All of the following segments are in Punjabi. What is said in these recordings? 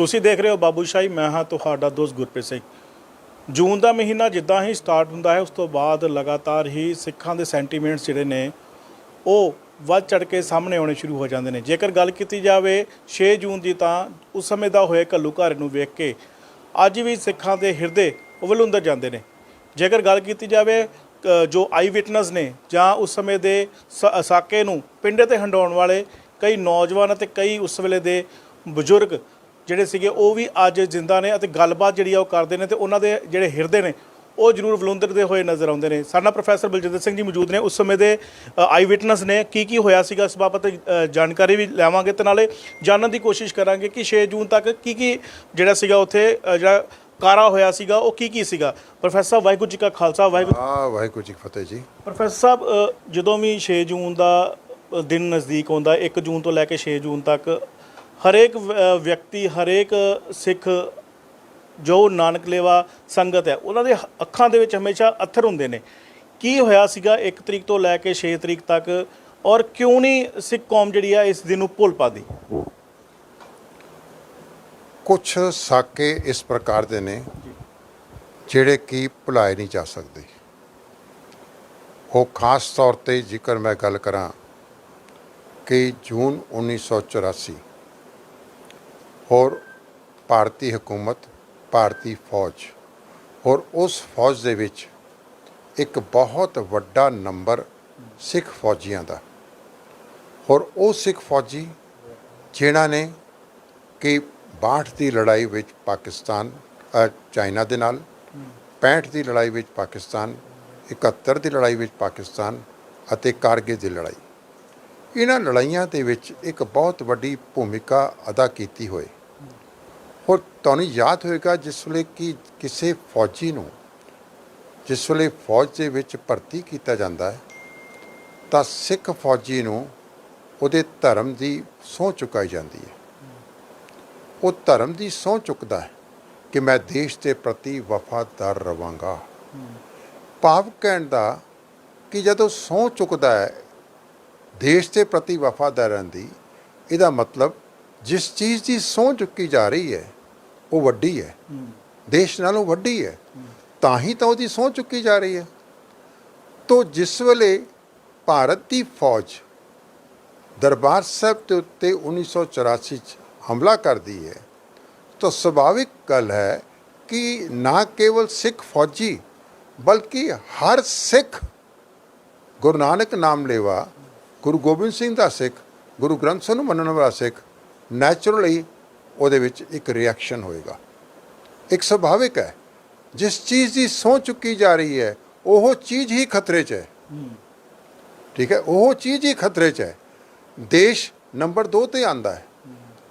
ਤੁਸੀਂ ਦੇਖ ਰਹੇ ਹੋ ਬਾਬੂਸ਼ਾਹੀ ਮੈਂ ਹਾਂ ਤੁਹਾਡਾ ਦੋਸਤ ਗੁਰਪ੍ਰੀਤ ਸਿੰਘ। ਜੂਨ ਦਾ ਮਹੀਨਾ ਜਿੱਦਾਂ ਹੀ ਸਟਾਰਟ ਹੁੰਦਾ ਹੈ, ਉਸ ਤੋਂ ਬਾਅਦ ਲਗਾਤਾਰ ਹੀ ਸਿੱਖਾਂ ਦੇ ਸੈਂਟੀਮੈਂਟਸ ਜਿਹੜੇ ਨੇ, ਉਹ ਵੱਧ ਚੜ ਕੇ ਸਾਹਮਣੇ ਆਉਣੇ ਸ਼ੁਰੂ ਹੋ ਜਾਂਦੇ ਨੇ। ਜੇਕਰ ਗੱਲ ਕੀਤੀ ਜਾਵੇ 6 ਜੂਨ ਦੀ ਤਾਂ ਉਸ ਸਮੇਂ ਦਾ ਹੋਏ ਘੱਲੂ ਘਾਰੇ ਨੂੰ ਵੇਖ ਕੇ ਅੱਜ ਵੀ ਸਿੱਖਾਂ ਦੇ ਹਿਰਦੇ ਉਵਲੁੰਦਰ ਜਾਂਦੇ ਨੇ। ਜੇਕਰ ਗੱਲ ਕੀਤੀ ਜਾਵੇ ਜੋ ਆਈ ਵਿਟਨਸ ਨੇ ਜਾਂ ਉਸ ਸਮੇਂ ਦੇ ਸਾਕੇ ਨੂੰ ਪਿੰਡੇ ਤੇ ਹੰਡਾਉਣ ਵਾਲੇ ਕਈ ਨੌਜਵਾਨ ਅਤੇ ਕਈ ਉਸ ਵੇਲੇ ਦੇ ਬਜ਼ੁਰਗ ਜਿਹੜੇ ਸੀਗੇ ਉਹ ਵੀ ਅੱਜ ਜ਼ਿੰਦਾ ਨੇ ਅਤੇ ਗੱਲਬਾਤ ਜਿਹੜੀ ਆ ਉਹ ਕਰਦੇ ਨੇ ਤੇ ਉਹਨਾਂ ਦੇ ਜਿਹੜੇ ਹਿਰਦੇ ਨੇ ਉਹ ਜ਼ਰੂਰ ਵਲੁੰਦਰਦੇ ਹੋਏ ਨਜ਼ਰ ਆਉਂਦੇ ਨੇ। ਸਾਡਾ ਪ੍ਰੋਫੈਸਰ ਬਲਜਿੰਦਰ ਸਿੰਘ ਜੀ ਮੌਜੂਦ ਨੇ। ਉਸ ਸਮੇਂ ਦੇ ਆਈ ਵਿਟਨੈਸ ਨੇ ਕੀ ਕੀ ਹੋਇਆ ਸੀਗਾ ਇਸ ਬਾਬਤ ਜਾਣਕਾਰੀ ਵੀ ਲੈਵਾਂਗੇ ਤੇ ਨਾਲੇ ਜਾਣਨ ਦੀ ਕੋਸ਼ਿਸ਼ ਕਰਾਂਗੇ ਕਿ 6 ਜੂਨ ਤੱਕ ਕੀ ਕੀ ਜਿਹੜਾ ਸੀਗਾ ਉੱਥੇ ਜਿਹੜਾ ਕਾਰਾ ਹੋਇਆ ਸੀਗਾ ਉਹ ਕੀ ਕੀ ਸੀਗਾ। ਪ੍ਰੋਫੈਸਰ ਸਾਹਿਬ ਵਾਹਿਗੁਰੂ ਜੀ ਕਾ ਖਾਲਸਾ ਵਾਹਿਗੁਰੂ ਆ ਵਾਹਿਗੁਰੂ ਜੀ ਕੀ ਫਤਿਹ ਜੀ। ਪ੍ਰੋਫੈਸਰ ਸਾਹਿਬ ਜਦੋਂ ਵੀ 6 ਜੂਨ ਦਾ ਦਿਨ ਨਜ਼ਦੀਕ ਆਉਂਦਾ 1 ਜੂਨ ਤੋਂ ਲੈ ਕੇ 6 ਜੂਨ ਤੱਕ ਹਰੇਕ ਵਿਅਕਤੀ ਹਰੇਕ ਸਿੱਖ ਜੋ ਨਾਨਕ ਲੇਵਾ ਸੰਗਤ ਹੈ ਉਹਨਾਂ ਦੇ ਅੱਖਾਂ ਦੇ ਵਿੱਚ ਹਮੇਸ਼ਾ ਅੱਥਰ ਹੁੰਦੇ ਨੇ। ਕੀ ਹੋਇਆ ਸੀਗਾ 1 ਤਰੀਕ ਤੋਂ ਲੈ ਕੇ 6 ਤਰੀਕ ਤੱਕ ਔਰ ਕਿਉਂ ਨਹੀਂ ਸਿੱਖ ਕੌਮ ਜਿਹੜੀ ਆ ਇਸ ਦਿਨ ਨੂੰ ਭੁੱਲ ਪਾਦੀ? ਕੁਝ ਸਾਕੇ ਇਸ ਪ੍ਰਕਾਰ ਦੇ ਨੇ ਜਿਹੜੇ ਕਿ ਭੁਲਾਏ ਨਹੀਂ ਜਾ ਸਕਦੇ। ਉਹ ਖਾਸ ਤੌਰ ਤੇ ਜ਼ਿਕਰ ਮੈਂ ਗੱਲ ਕਰਾਂ ਕਿ ਜੂਨ 1984 ਔਰ ਭਾਰਤੀ ਹਕੂਮਤ, ਭਾਰਤੀ ਫੌਜ। ਔਰ ਉਸ ਫੌਜ ਦੇ ਵਿੱਚ ਇੱਕ ਬਹੁਤ ਵੱਡਾ ਨੰਬਰ ਸਿੱਖ ਫੌਜੀਆਂ ਦਾ। ਔਰ ਉਹ ਸਿੱਖ ਫੌਜੀ ਜਿਨ੍ਹਾਂ ਨੇ ਕਿ 62 ਦੀ ਲੜਾਈ ਵਿੱਚ ਪਾਕਿਸਤਾਨ ਚਾਈਨਾ ਦੇ ਨਾਲ 65 ਦੀ ਲੜਾਈ ਵਿੱਚ ਪਾਕਿਸਤਾਨ 71 ਦੀ ਲੜਾਈ ਵਿੱਚ ਪਾਕਿਸਤਾਨ ਅਤੇ ਕਾਰਗਿਲ ਦੀ ਲੜਾਈ। ਇਹਨਾਂ ਲੜਾਈਆਂ ਦੇ ਵਿੱਚ ਇੱਕ ਬਹੁਤ ਵੱਡੀ ਭੂਮਿਕਾ ਅਦਾ ਕੀਤੀ ਹੋਈ। ਔਰ ਤੁਹਾਨੂੰ ਯਾਦ ਹੋਏਗਾ ਜਿਸ ਵੇਲੇ ਕਿ ਕਿਸੇ ਫੌਜੀ ਨੂੰ, ਜਿਸ ਵੇਲੇ ਫੌਜ ਦੇ ਵਿੱਚ ਭਰਤੀ ਕੀਤਾ ਜਾਂਦਾ ਹੈ, ਤਾਂ ਸਿੱਖ ਫੌਜੀ ਨੂੰ ਉਹਦੇ ਧਰਮ ਦੀ ਸਹੁੰ ਚੁਕਾਈ ਜਾਂਦੀ ਹੈ। ਉਹ ਧਰਮ ਦੀ ਸਹੁੰ ਚੁੱਕਦਾ ਹੈ ਕਿ ਮੈਂ ਦੇਸ਼ ਦੇ ਪ੍ਰਤੀ ਵਫਾਦਾਰ ਰਵਾਂਗਾ। ਭਾਵ ਕਹਿਣ ਦਾ ਕਿ ਜਦੋਂ ਸਹੁੰ ਚੁੱਕਦਾ ਹੈ, ਦੇਸ਼ ਦੇ ਪ੍ਰਤੀ ਵਫਾਦਾਰ ਰਹਿਣ ਦੀ, ਇਹਦਾ ਮਤਲਬ ਜਿਸ ਚੀਜ਼ ਦੀ ਸਹੁੰ ਚੁੱਕੀ ਜਾ ਰਹੀ ਹੈ ਉਹ ਵੱਡੀ ਹੈ। ਦੇਸ਼ ਨਾਲੋਂ ਵੱਡੀ ਹੈ। ਤਾਂ ਹੀ ਤਾਂ ਉਹਦੀ ਸਹੁੰ ਚੁੱਕੀ ਜਾ ਰਹੀ ਹੈ। ਤੋ ਜਿਸ ਵੇਲੇ ਭਾਰਤ ਦੀ ਫੌਜ ਦਰਬਾਰ ਸਾਹਿਬ ਦੇ ਉੱਤੇ 1984 ਚ ਹਮਲਾ ਕਰਦੀ ਹੈ, ਤਾਂ ਸੁਭਾਵਿਕ ਗੱਲ ਹੈ ਕਿ ਨਾ ਕੇਵਲ ਸਿੱਖ ਫੌਜੀ, ਬਲਕਿ ਹਰ ਸਿੱਖ, ਗੁਰੂ ਨਾਨਕ ਨਾਮ ਲੇਵਾ, ਗੁਰੂ ਗੋਬਿੰਦ ਸਿੰਘ ਦਾ ਸਿੱਖ, ਗੁਰੂ ਗ੍ਰੰਥ ਸਾਹਿਬ ਨੂੰ ਮੰਨਣ ਵਾਲਾ ਸਿੱਖ ਨੈਚੁਰਲੀ ਉਹਦੇ ਵਿੱਚ ਇੱਕ ਰਿਐਕਸ਼ਨ ਹੋਏਗਾ। ਇੱਕ ਸੁਭਾਵਿਕ ਹੈ ਜਿਸ ਚੀਜ਼ ਦੀ ਸਹੁੰ ਚੁੱਕੀ ਜਾ ਰਹੀ ਹੈ ਉਹ ਚੀਜ਼ ਹੀ ਖਤਰੇ 'ਚ ਹੈ। ਠੀਕ ਹੈ? ਉਹ ਚੀਜ਼ ਹੀ ਖਤਰੇ 'ਚ ਹੈ। ਦੇਸ਼ ਨੰਬਰ 2 ਤੇ ਆਂਦਾ ਹੈ।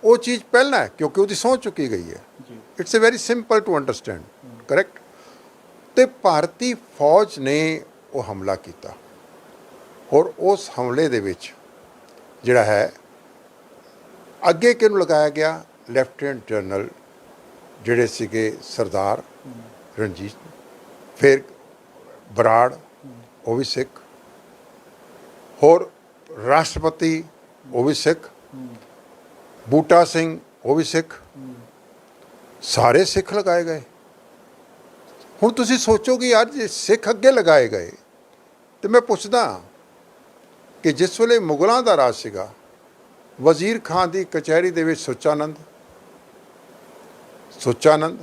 ਉਹ ਚੀਜ਼ ਪਹਿਲਾਂ ਹੈ ਕਿਉਂਕਿ ਉਹਦੀ ਸਹੁੰ ਚੁੱਕੀ ਗਈ ਹੈ। It's a very simple to understand correct ਤੇ ਭਾਰਤੀ ਫੌਜ ਨੇ ਉਹ ਹਮਲਾ ਕੀਤਾ। ਔਰ ਉਸ ਹਮਲੇ ਦੇ ਵਿੱਚ ਜਿਹੜਾ ਹੈ ਅੱਗੇ ਕਿਹਨੂੰ ਲਗਾਇਆ ਗਿਆ? ਲੈਫਟੀਨੈਂਟ ਜਨਰਲ ਜਿਹੜੇ ਸੀਗੇ ਸਰਦਾਰ ਰਣਜੀਤ, ਫਿਰ ਬਰਾੜ, ਉਹ ਵੀ ਸਿੱਖ, ਹੋਰ ਰਾਸ਼ਟਰਪਤੀ ਉਹ ਵੀ ਸਿੱਖ, ਬੂਟਾ ਸਿੰਘ ਉਹ ਵੀ ਸਿੱਖ, ਸਾਰੇ ਸਿੱਖ ਲਗਾਏ ਗਏ। ਹੁਣ ਤੁਸੀਂ ਸੋਚੋ ਕਿ ਯਾਰ ਜੇ ਸਿੱਖ ਅੱਗੇ ਲਗਾਏ ਗਏ। ਤੇ ਮੈਂ ਪੁੱਛਦਾ ਕਿ ਜਿਸ ਵੇਲੇ ਮੁਗਲਾਂ ਦਾ ਰਾਜ ਸੀਗਾ, ਵਜ਼ੀਰ ਖਾਨ ਦੀ ਕਚਹਿਰੀ ਦੇ ਵਿੱਚ ਸੁੱਚਾਨੰਦ ਸੁੱਚਾਨੰਦ।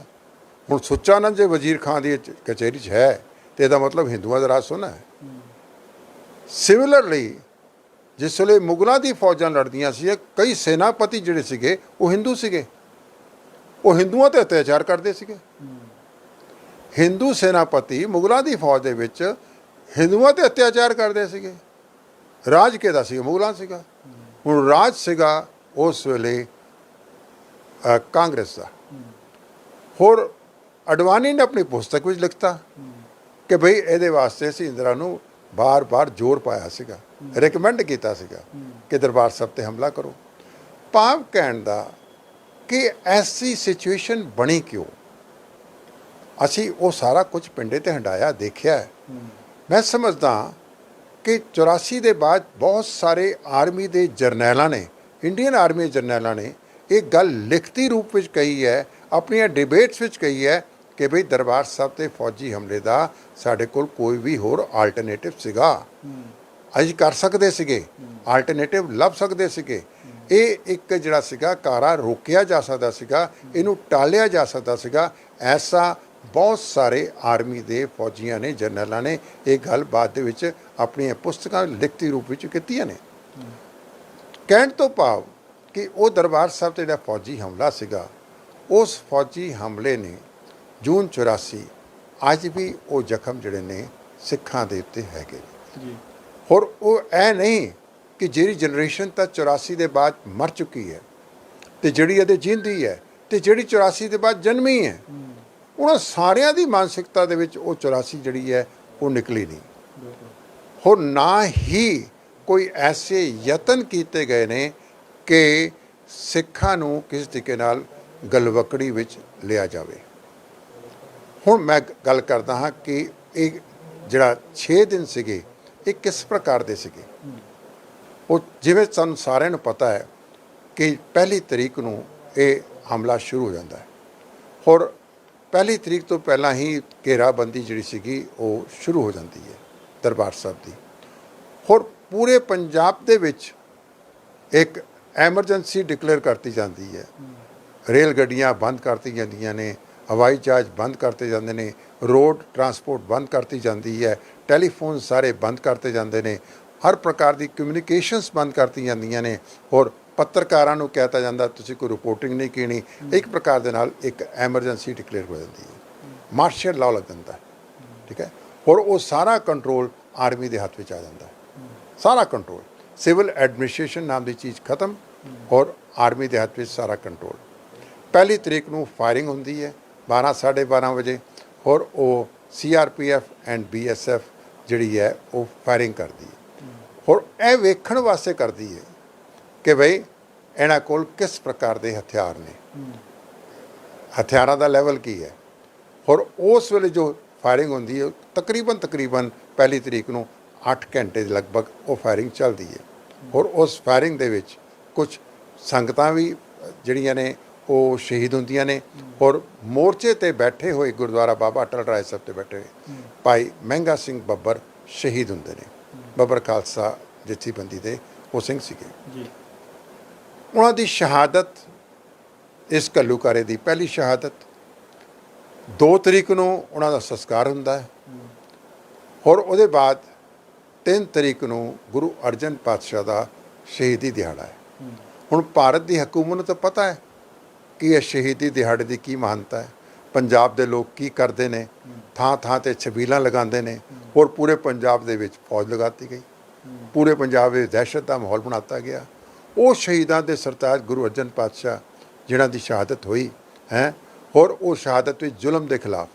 ਹੁਣ ਸੁੱਚਾਨੰਦ ਜੇ ਵਜ਼ੀਰ ਖਾਨ ਦੀ ਕਚਹਿਰੀ 'ਚ ਹੈ, ਤੇ ਇਹਦਾ ਮਤਲਬ ਹਿੰਦੂਆਂ ਦਾ ਰਾਜ ਸੋਨਾ ਹੈ। ਸਿਮਿਲਰਲੀ ਜਿਸ ਵੇਲੇ ਮੁਗਲਾਂ ਦੀ ਫੌਜਾਂ ਲੜਦੀਆਂ ਸੀ, ਕਈ ਸੈਨਾਪਤੀ ਜਿਹੜੇ ਸੀਗੇ, ਉਹ ਹਿੰਦੂ ਸੀਗੇ। ਉਹ ਹਿੰਦੂਆਂ ਤੇ ਅਤਿਆਚਾਰ ਕਰਦੇ ਸੀਗੇ। ਹਿੰਦੂ ਸੈਨਾਪਤੀ ਮੁਗਲਾਂ ਦੀ ਫੌਜ ਦੇ ਵਿੱਚ ਹਿੰਦੂਆਂ ਤੇ ਅਤਿਆਚਾਰ ਕਰਦੇ ਸੀਗੇ। ਰਾਜ ਕਿਹਦਾ ਸੀ? ਮੁਗਲਾਂ ਸੀਗਾ। ਹੁਣ ਰਾਜ ਸੀਗਾ ਉਸ ਵੇਲੇ ਕਾਂਗਰਸ ਦਾ। ਹੋਰ ਅਡਵਾਨੀ ਨੇ ਆਪਣੀ ਪੁਸਤਕ ਵਿੱਚ ਲਿਖਤਾ ਕਿ ਭਈ ਇਹਦੇ ਵਾਸਤੇ ਅਸੀਂ ਇੰਦਰਾ ਨੂੰ ਬਾਰ-ਬਾਰ ਜ਼ੋਰ ਪਾਇਆ ਸੀਗਾ ਰეკਮੈਂਡ ਕੀਤਾ ਸੀਗਾ ਕਿ ਦਰਬਾਰ ਸਾਹਿਬ ਤੇ ਹਮਲਾ ਕਰੋ। ਭਾਵ ਕਹਿਣ ਦਾ ਕਿ ਐਸੀ ਸਿਚੁਏਸ਼ਨ ਬਣੀ ਕਿਉਂ? ਅਸੀਂ ਉਹ ਸਾਰਾ ਕੁਝ ਪਿੰਡੇ ਤੇ ਹੰਡਾਇਆ ਦੇਖਿਆ ਮੈਂ ਸਮਝਦਾ ਕਿ 84 ਦੇ ਬਾਅਦ ਬਹੁਤ ਸਾਰੇ ਆਰਮੀ ਦੇ ਜਰਨੈਲਾਂ ਨੇ ਇੰਡੀਅਨ ਆਰਮੀ ਦੇ ਜਰਨੈਲਾਂ ਨੇ ਇਹ ਗੱਲ ਲਿਖਤੀ ਰੂਪ ਵਿੱਚ ਕਹੀ ਹੈ ਆਪਣੀਆਂ ਡਿਬੇਟਸ ਵਿੱਚ ਕਹੀ ਹੈ ਕਿ ਭਈ ਦਰਬਾਰ ਸਾਹਿਬ ਤੇ ਫੌਜੀ ਹਮਲੇ ਦਾ ਸਾਡੇ ਕੋਲ ਕੋਈ ਵੀ ਹੋਰ ਆਲਟਰਨੇਟਿਵ ਸੀਗਾ। ਅਸੀਂ ਕਰ ਸਕਦੇ ਸੀਗੇ। ਆਲਟਰਨੇਟਿਵ ਲੱਭ ਸਕਦੇ ਸੀਗੇ। ਇਹ ਇੱਕ ਜਿਹੜਾ ਸੀਗਾ ਕਾਰਾ ਰੋਕਿਆ ਜਾ ਸਕਦਾ ਸੀਗਾ ਇਹਨੂੰ ਟਾਲਿਆ ਜਾ ਸਕਦਾ ਸੀਗਾ। ਐਸਾ ਬਹੁਤ ਸਾਰੇ ਆਰਮੀ ਦੇ ਫੌਜੀਆਂ ਨੇ ਜਨਰਲਾਂ ਨੇ ਇਹ ਗੱਲ ਬਾਅਦ ਦੇ ਵਿੱਚ ਆਪਣੀਆਂ ਪੁਸਤਕਾਂ ਲਿਖਤੀ ਰੂਪ ਵਿੱਚ ਕੀਤੀਆਂ ਨੇ। ਕਹਿਣ ਤੋਂ ਭਾਵ ਕਿ ਉਹ ਦਰਬਾਰ ਸਾਹਿਬ ਤੇ ਜਿਹੜਾ ਫੌਜੀ ਹਮਲਾ ਸੀਗਾ ਉਸ ਫੌਜੀ ਹਮਲੇ ਨੇ ਜੂਨ 84 ਅੱਜ ਵੀ ਉਹ ਜ਼ਖਮ ਜਿਹੜੇ ਨੇ ਸਿੱਖਾਂ ਦੇ ਉੱਤੇ ਹੈਗੇ ਜੀ। ਹੋਰ ਉਹ ਐ ਨਹੀਂ ਕਿ ਜਿਹੜੀ ਜਨਰੇਸ਼ਨ ਤਾਂ 84 ਦੇ ਬਾਅਦ ਮਰ ਚੁੱਕੀ ਹੈ ਤੇ ਜਿਹੜੀ ਇਹਦੇ ਜਿੰਦੀ ਹੈ ਤੇ ਜਿਹੜੀ 84 ਦੇ ਬਾਅਦ ਜਨਮੀ ਹੈ ਉਹਨਾਂ ਸਾਰਿਆਂ ਦੀ ਮਾਨਸਿਕਤਾ ਦੇ ਵਿੱਚ ਉਹ 84 ਜਿਹੜੀ ਹੈ ਉਹ ਨਿਕਲੀ ਨਹੀਂ। ਹੋਰ ਨਾ ਹੀ ਕੋਈ ਐਸੇ ਯਤਨ ਕੀਤੇ ਗਏ ਨੇ ਕਿ ਸਿੱਖਾਂ ਨੂੰ ਕਿਸ ਤਰੀਕੇ ਨਾਲ ਗਲਵਕੜੀ ਵਿੱਚ ਲਿਆ ਜਾਵੇ। ਹੁਣ ਮੈਂ ਗੱਲ ਕਰਦਾ ਹਾਂ ਕਿ ਇਹ ਜਿਹੜਾ 6 ਦਿਨ ਸੀਗੇ, ਇਹ ਕਿਸ ਪ੍ਰਕਾਰ ਦੇ ਸੀਗੇ? ਉਹ ਜਿਵੇਂ ਸਾਨੂੰ ਸਾਰਿਆਂ ਨੂੰ ਪਤਾ ਹੈ ਕਿ ਪਹਿਲੀ ਤਰੀਕ ਨੂੰ ਇਹ ਹਮਲਾ ਸ਼ੁਰੂ ਹੋ ਜਾਂਦਾ ਹੈ। ਔਰ ਪਹਿਲੀ ਤਰੀਕ ਤੋਂ ਪਹਿਲਾਂ ਹੀ ਘੇਰਾਬੰਦੀ ਜਿਹੜੀ ਸੀਗੀ, ਉਹ ਸ਼ੁਰੂ ਹੋ ਜਾਂਦੀ ਹੈ ਦਰਬਾਰ ਸਾਹਿਬ ਦੀ। ਔਰ ਪੂਰੇ ਪੰਜਾਬ ਦੇ ਵਿੱਚ ਇੱਕ ਐਮਰਜੈਂਸੀ ਡਿਕਲੇਅਰ ਕਰਤੀ ਜਾਂਦੀ ਹੈ। ਰੇਲ ਗੱਡੀਆਂ ਬੰਦ ਕਰਤੀ ਜਾਂਦੀਆਂ ਨੇ ਹਵਾਈ ਜਹਾਜ਼ ਬੰਦ ਕਰਤੇ ਜਾਂਦੇ ਨੇ ਰੋਡ ਟਰਾਂਸਪੋਰਟ ਬੰਦ ਕਰਤੀ ਜਾਂਦੀ ਹੈ ਟੈਲੀਫੋਨ ਸਾਰੇ ਬੰਦ ਕਰਤੇ ਜਾਂਦੇ ਨੇ ਹਰ ਪ੍ਰਕਾਰ ਦੀ ਕਮਿਊਨੀਕੇਸ਼ਨਸ ਬੰਦ ਕਰਤੀ ਜਾਂਦੀਆਂ ਨੇ ਔਰ ਪੱਤਰਕਾਰਾਂ ਨੂੰ ਕਹਿਤਾ ਜਾਂਦਾ ਤੁਸੀਂ ਕੋਈ ਰਿਪੋਰਟਿੰਗ ਨਹੀਂ ਕੀਣੀ। ਇੱਕ ਪ੍ਰਕਾਰ ਦੇ ਨਾਲ ਇੱਕ ਐਮਰਜੈਂਸੀ ਡਿਕਲੇਅਰ ਹੋ ਜਾਂਦੀ ਹੈ। ਮਾਰਸ਼ਲ ਲਾਅ ਲੱਗ ਜਾਂਦਾ ਠੀਕ ਹੈ? ਔਰ ਉਹ ਸਾਰਾ ਕੰਟਰੋਲ ਆਰਮੀ ਦੇ ਹੱਥ ਵਿੱਚ ਆ ਜਾਂਦਾ। ਸਾਰਾ ਕੰਟਰੋਲ ਸਿਵਲ ਐਡਮਿਨਿਸਟ੍ਰੇਸ਼ਨ ਨਾਮ ਦੀ ਚੀਜ਼ ਖਤਮ ਔਰ ਆਰਮੀ ਦੇ ਹੱਥ ਵਿੱਚ ਸਾਰਾ ਕੰਟਰੋਲ ਪਹਿਲੀ ਤਰੀਕ ਨੂੰ ਫਾਇਰਿੰਗ ਹੁੰਦੀ ਹੈ 12 12:30 ਵਜੇ, ਔਰ ਉਹ ਸੀਆਰਪੀਐਫ ਐਂਡ ਬੀਐਸਐਫ ਜਿਹੜੀ ਹੈ, ਉਹ ਫਾਇਰਿੰਗ ਕਰਦੀ ਹੈ। ਔਰ ਇਹ ਵੇਖਣ ਵਾਸਤੇ ਕਰਦੀ ਹੈ ਕਿ ਭਈ ਇਹਨਾਂ ਕੋਲ ਕਿਸ ਪ੍ਰਕਾਰ ਦੇ ਹਥਿਆਰ ਨੇ। ਹਥਿਆਰਾਂ ਦਾ ਲੈਵਲ ਕੀ ਹੈ? ਔਰ ਉਸ ਵੇਲੇ ਜੋ ਫਾਇਰਿੰਗ ਹੁੰਦੀ ਹੈ, ਤਕਰੀਬਨ ਤਕਰੀਬਨ ਪਹਿਲੀ ਤਰੀਕ ਨੂੰ 8 ਘੰਟੇ ਦੇ ਲਗਭਗ ਉਹ ਫਾਇਰਿੰਗ ਚੱਲਦੀ ਹੈ। ਔਰ ਉਸ ਫਾਇਰਿੰਗ ਦੇ ਵਿੱਚ ਕੁਝ ਸੰਗਤਾਂ ਵੀ ਜਿਹੜੀਆਂ ਨੇ ਉਹ ਸ਼ਹੀਦ ਹੁੰਦੀਆਂ ਨੇ। ਔਰ ਮੋਰਚੇ ਤੇ ਬੈਠੇ ਹੋਏ ਗੁਰਦੁਆਰਾ ਬਾਬਾ ਅਟਲ ਰਾਏ ਸਾਹਿਬ ਤੇ ਬੈਠੇ ਹੋਏ ਭਾਈ ਮਹਿੰਗਾ ਸਿੰਘ ਬੱਬਰ ਸ਼ਹੀਦ ਹੁੰਦੇ ਨੇ। ਬੱਬਰ ਖਾਲਸਾ ਜਥੇਬੰਦੀ ਦੇ ਉਹ ਸਿੰਘ ਸੀਗੇ। ਜੀ। ਉਹਨਾਂ ਦੀ ਸ਼ਹਾਦਤ ਇਸ ਘੱਲੂਕਾਰੇ ਦੀ ਪਹਿਲੀ ਸ਼ਹਾਦਤ 2 ਤਰੀਕ ਨੂੰ ਉਹਨਾਂ ਦਾ ਸੰਸਕਾਰ ਹੁੰਦਾ ਹੈ। ਔਰ ਉਹਦੇ ਬਾਅਦ 3 ਤਰੀਕ ਨੂੰ ਗੁਰੂ ਅਰਜਨ ਪਾਤਸ਼ਾਹ ਦਾ ਸ਼ਹੀਦੀ ਦਿਹਾੜਾ ਹੈ। ਹੁਣ ਭਾਰਤ ਦੀ ਹਕੂਮਤ ਨੂੰ ਤਾਂ ਪਤਾ ਹੈ ਕਿ ਇਹ ਸ਼ਹੀਦੀ ਦਿਹਾੜੇ ਦੀ ਕੀ ਮਹਾਨਤਾ ਹੈ? ਪੰਜਾਬ ਦੇ ਲੋਕ ਕੀ ਕਰਦੇ ਨੇ? ਥਾਂ ਥਾਂ ਤੇ ਛਬੀਲਾਂ ਲਗਾਉਂਦੇ ਨੇ ਔਰ ਪੂਰੇ ਪੰਜਾਬ ਦੇ ਵਿੱਚ ਫੌਜ ਲਗਾਤੀ ਗਈ। ਪੂਰੇ ਪੰਜਾਬ ਵਿੱਚ ਦਹਿਸ਼ਤ ਦਾ ਮਾਹੌਲ ਬਣਾਤਾ ਗਿਆ। ਉਹ ਸ਼ਹੀਦਾਂ ਦੇ ਸਰਤਾਜ ਗੁਰੂ ਅਰਜਨ ਪਾਤਸ਼ਾਹ ਜਿਨ੍ਹਾਂ ਦੀ ਸ਼ਹਾਦਤ ਹੋਈ, ਹੈ, ਔਰ ਉਹ ਸ਼ਹਾਦਤ ਵਿੱਚ ਜ਼ੁਲਮ ਦੇ ਖਿਲਾਫ,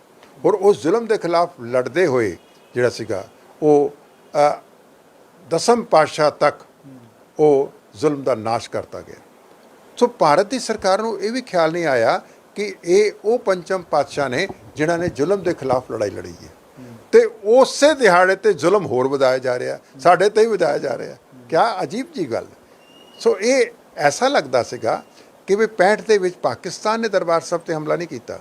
ਔਰ ਉਸ ਜ਼ੁਲਮ ਦੇ ਖਿਲਾਫ ਲੜਦੇ ਹੋਏ ਜਿਹੜਾ ਸੀਗਾ, ਉਹ ਦਸਮ ਪਾਤਸ਼ਾਹ ਤੱਕ ਉਹ ਜ਼ੁਲਮ ਦਾ ਨਾਸ਼ ਕਰਤਾ ਗਿਆ। ਸੋ ਭਾਰਤ ਦੀ ਸਰਕਾਰ ਨੂੰ ਇਹ ਵੀ ਖਿਆਲ ਨਹੀਂ ਆਇਆ ਕਿ ਇਹ ਉਹ ਪੰਚਮ ਪਾਤਸ਼ਾਹ ਨੇ ਜਿਨ੍ਹਾਂ ਨੇ ਜ਼ੁਲਮ ਦੇ ਖਿਲਾਫ ਲੜਾਈ ਲੜੀ ਹੈ। ਤੇ ਉਸੇ ਦਿਹਾੜੇ ਤੇ ਜ਼ੁਲਮ ਹੋਰ ਵਧਾਇਆ ਜਾ ਰਿਹਾ, ਸਾਡੇ ਤੇ ਹੀ ਵਧਾਇਆ ਜਾ ਰਿਹਾ। ਕਿਆ ਅਜੀਬ ਜੀ ਗੱਲ। ਸੋ ਇਹ ਐਸਾ ਲੱਗਦਾ ਸੀਗਾ ਕਿ ਵੀ 65 ਦੇ ਵਿੱਚ ਪਾਕਿਸਤਾਨ ਨੇ ਦਰਬਾਰ ਸਾਹਿਬ ਤੇ ਹਮਲਾ ਨਹੀਂ ਕੀਤਾ।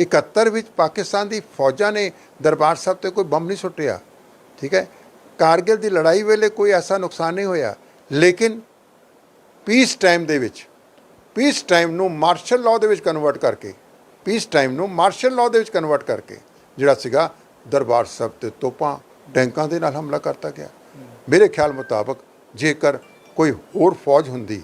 71 ਵਿੱਚ ਪਾਕਿਸਤਾਨ ਦੀ ਫੌਜਾਂ ਨੇ ਦਰਬਾਰ ਸਾਹਿਬ ਤੇ ਕੋਈ ਬੰਬ ਨਹੀਂ ਸੁੱਟਿਆ। ਠੀਕ ਹੈ? ਕਾਰਗਿਲ ਦੀ ਲੜਾਈ ਵੇਲੇ ਕੋਈ ਐਸਾ ਨੁਕਸਾਨ ਨਹੀਂ ਹੋਇਆ। ਲੇਕਿਨ ਪੀਸ ਟਾਈਮ ਦੇ ਵਿੱਚ ਪੀਸ ਟਾਈਮ ਨੂੰ ਮਾਰਸ਼ਲ ਲਾਅ ਦੇ ਵਿੱਚ ਕਨਵਰਟ ਕਰਕੇ ਪੀਸ ਟਾਈਮ ਨੂੰ ਮਾਰਸ਼ਲ ਲਾਅ ਦੇ ਵਿੱਚ ਕਨਵਰਟ ਕਰਕੇ, ਜਿਹੜਾ ਸੀਗਾ ਦਰਬਾਰ ਸਾਹਿਬ ਤੇ ਤੋਪਾਂ ਟੈਂਕਾਂ ਦੇ ਨਾਲ ਹਮਲਾ ਕਰਤਾ ਗਿਆ। ਮੇਰੇ ਖਿਆਲ ਮੁਤਾਬਕ ਜੇਕਰ ਕੋਈ ਹੋਰ ਫੌਜ ਹੁੰਦੀ,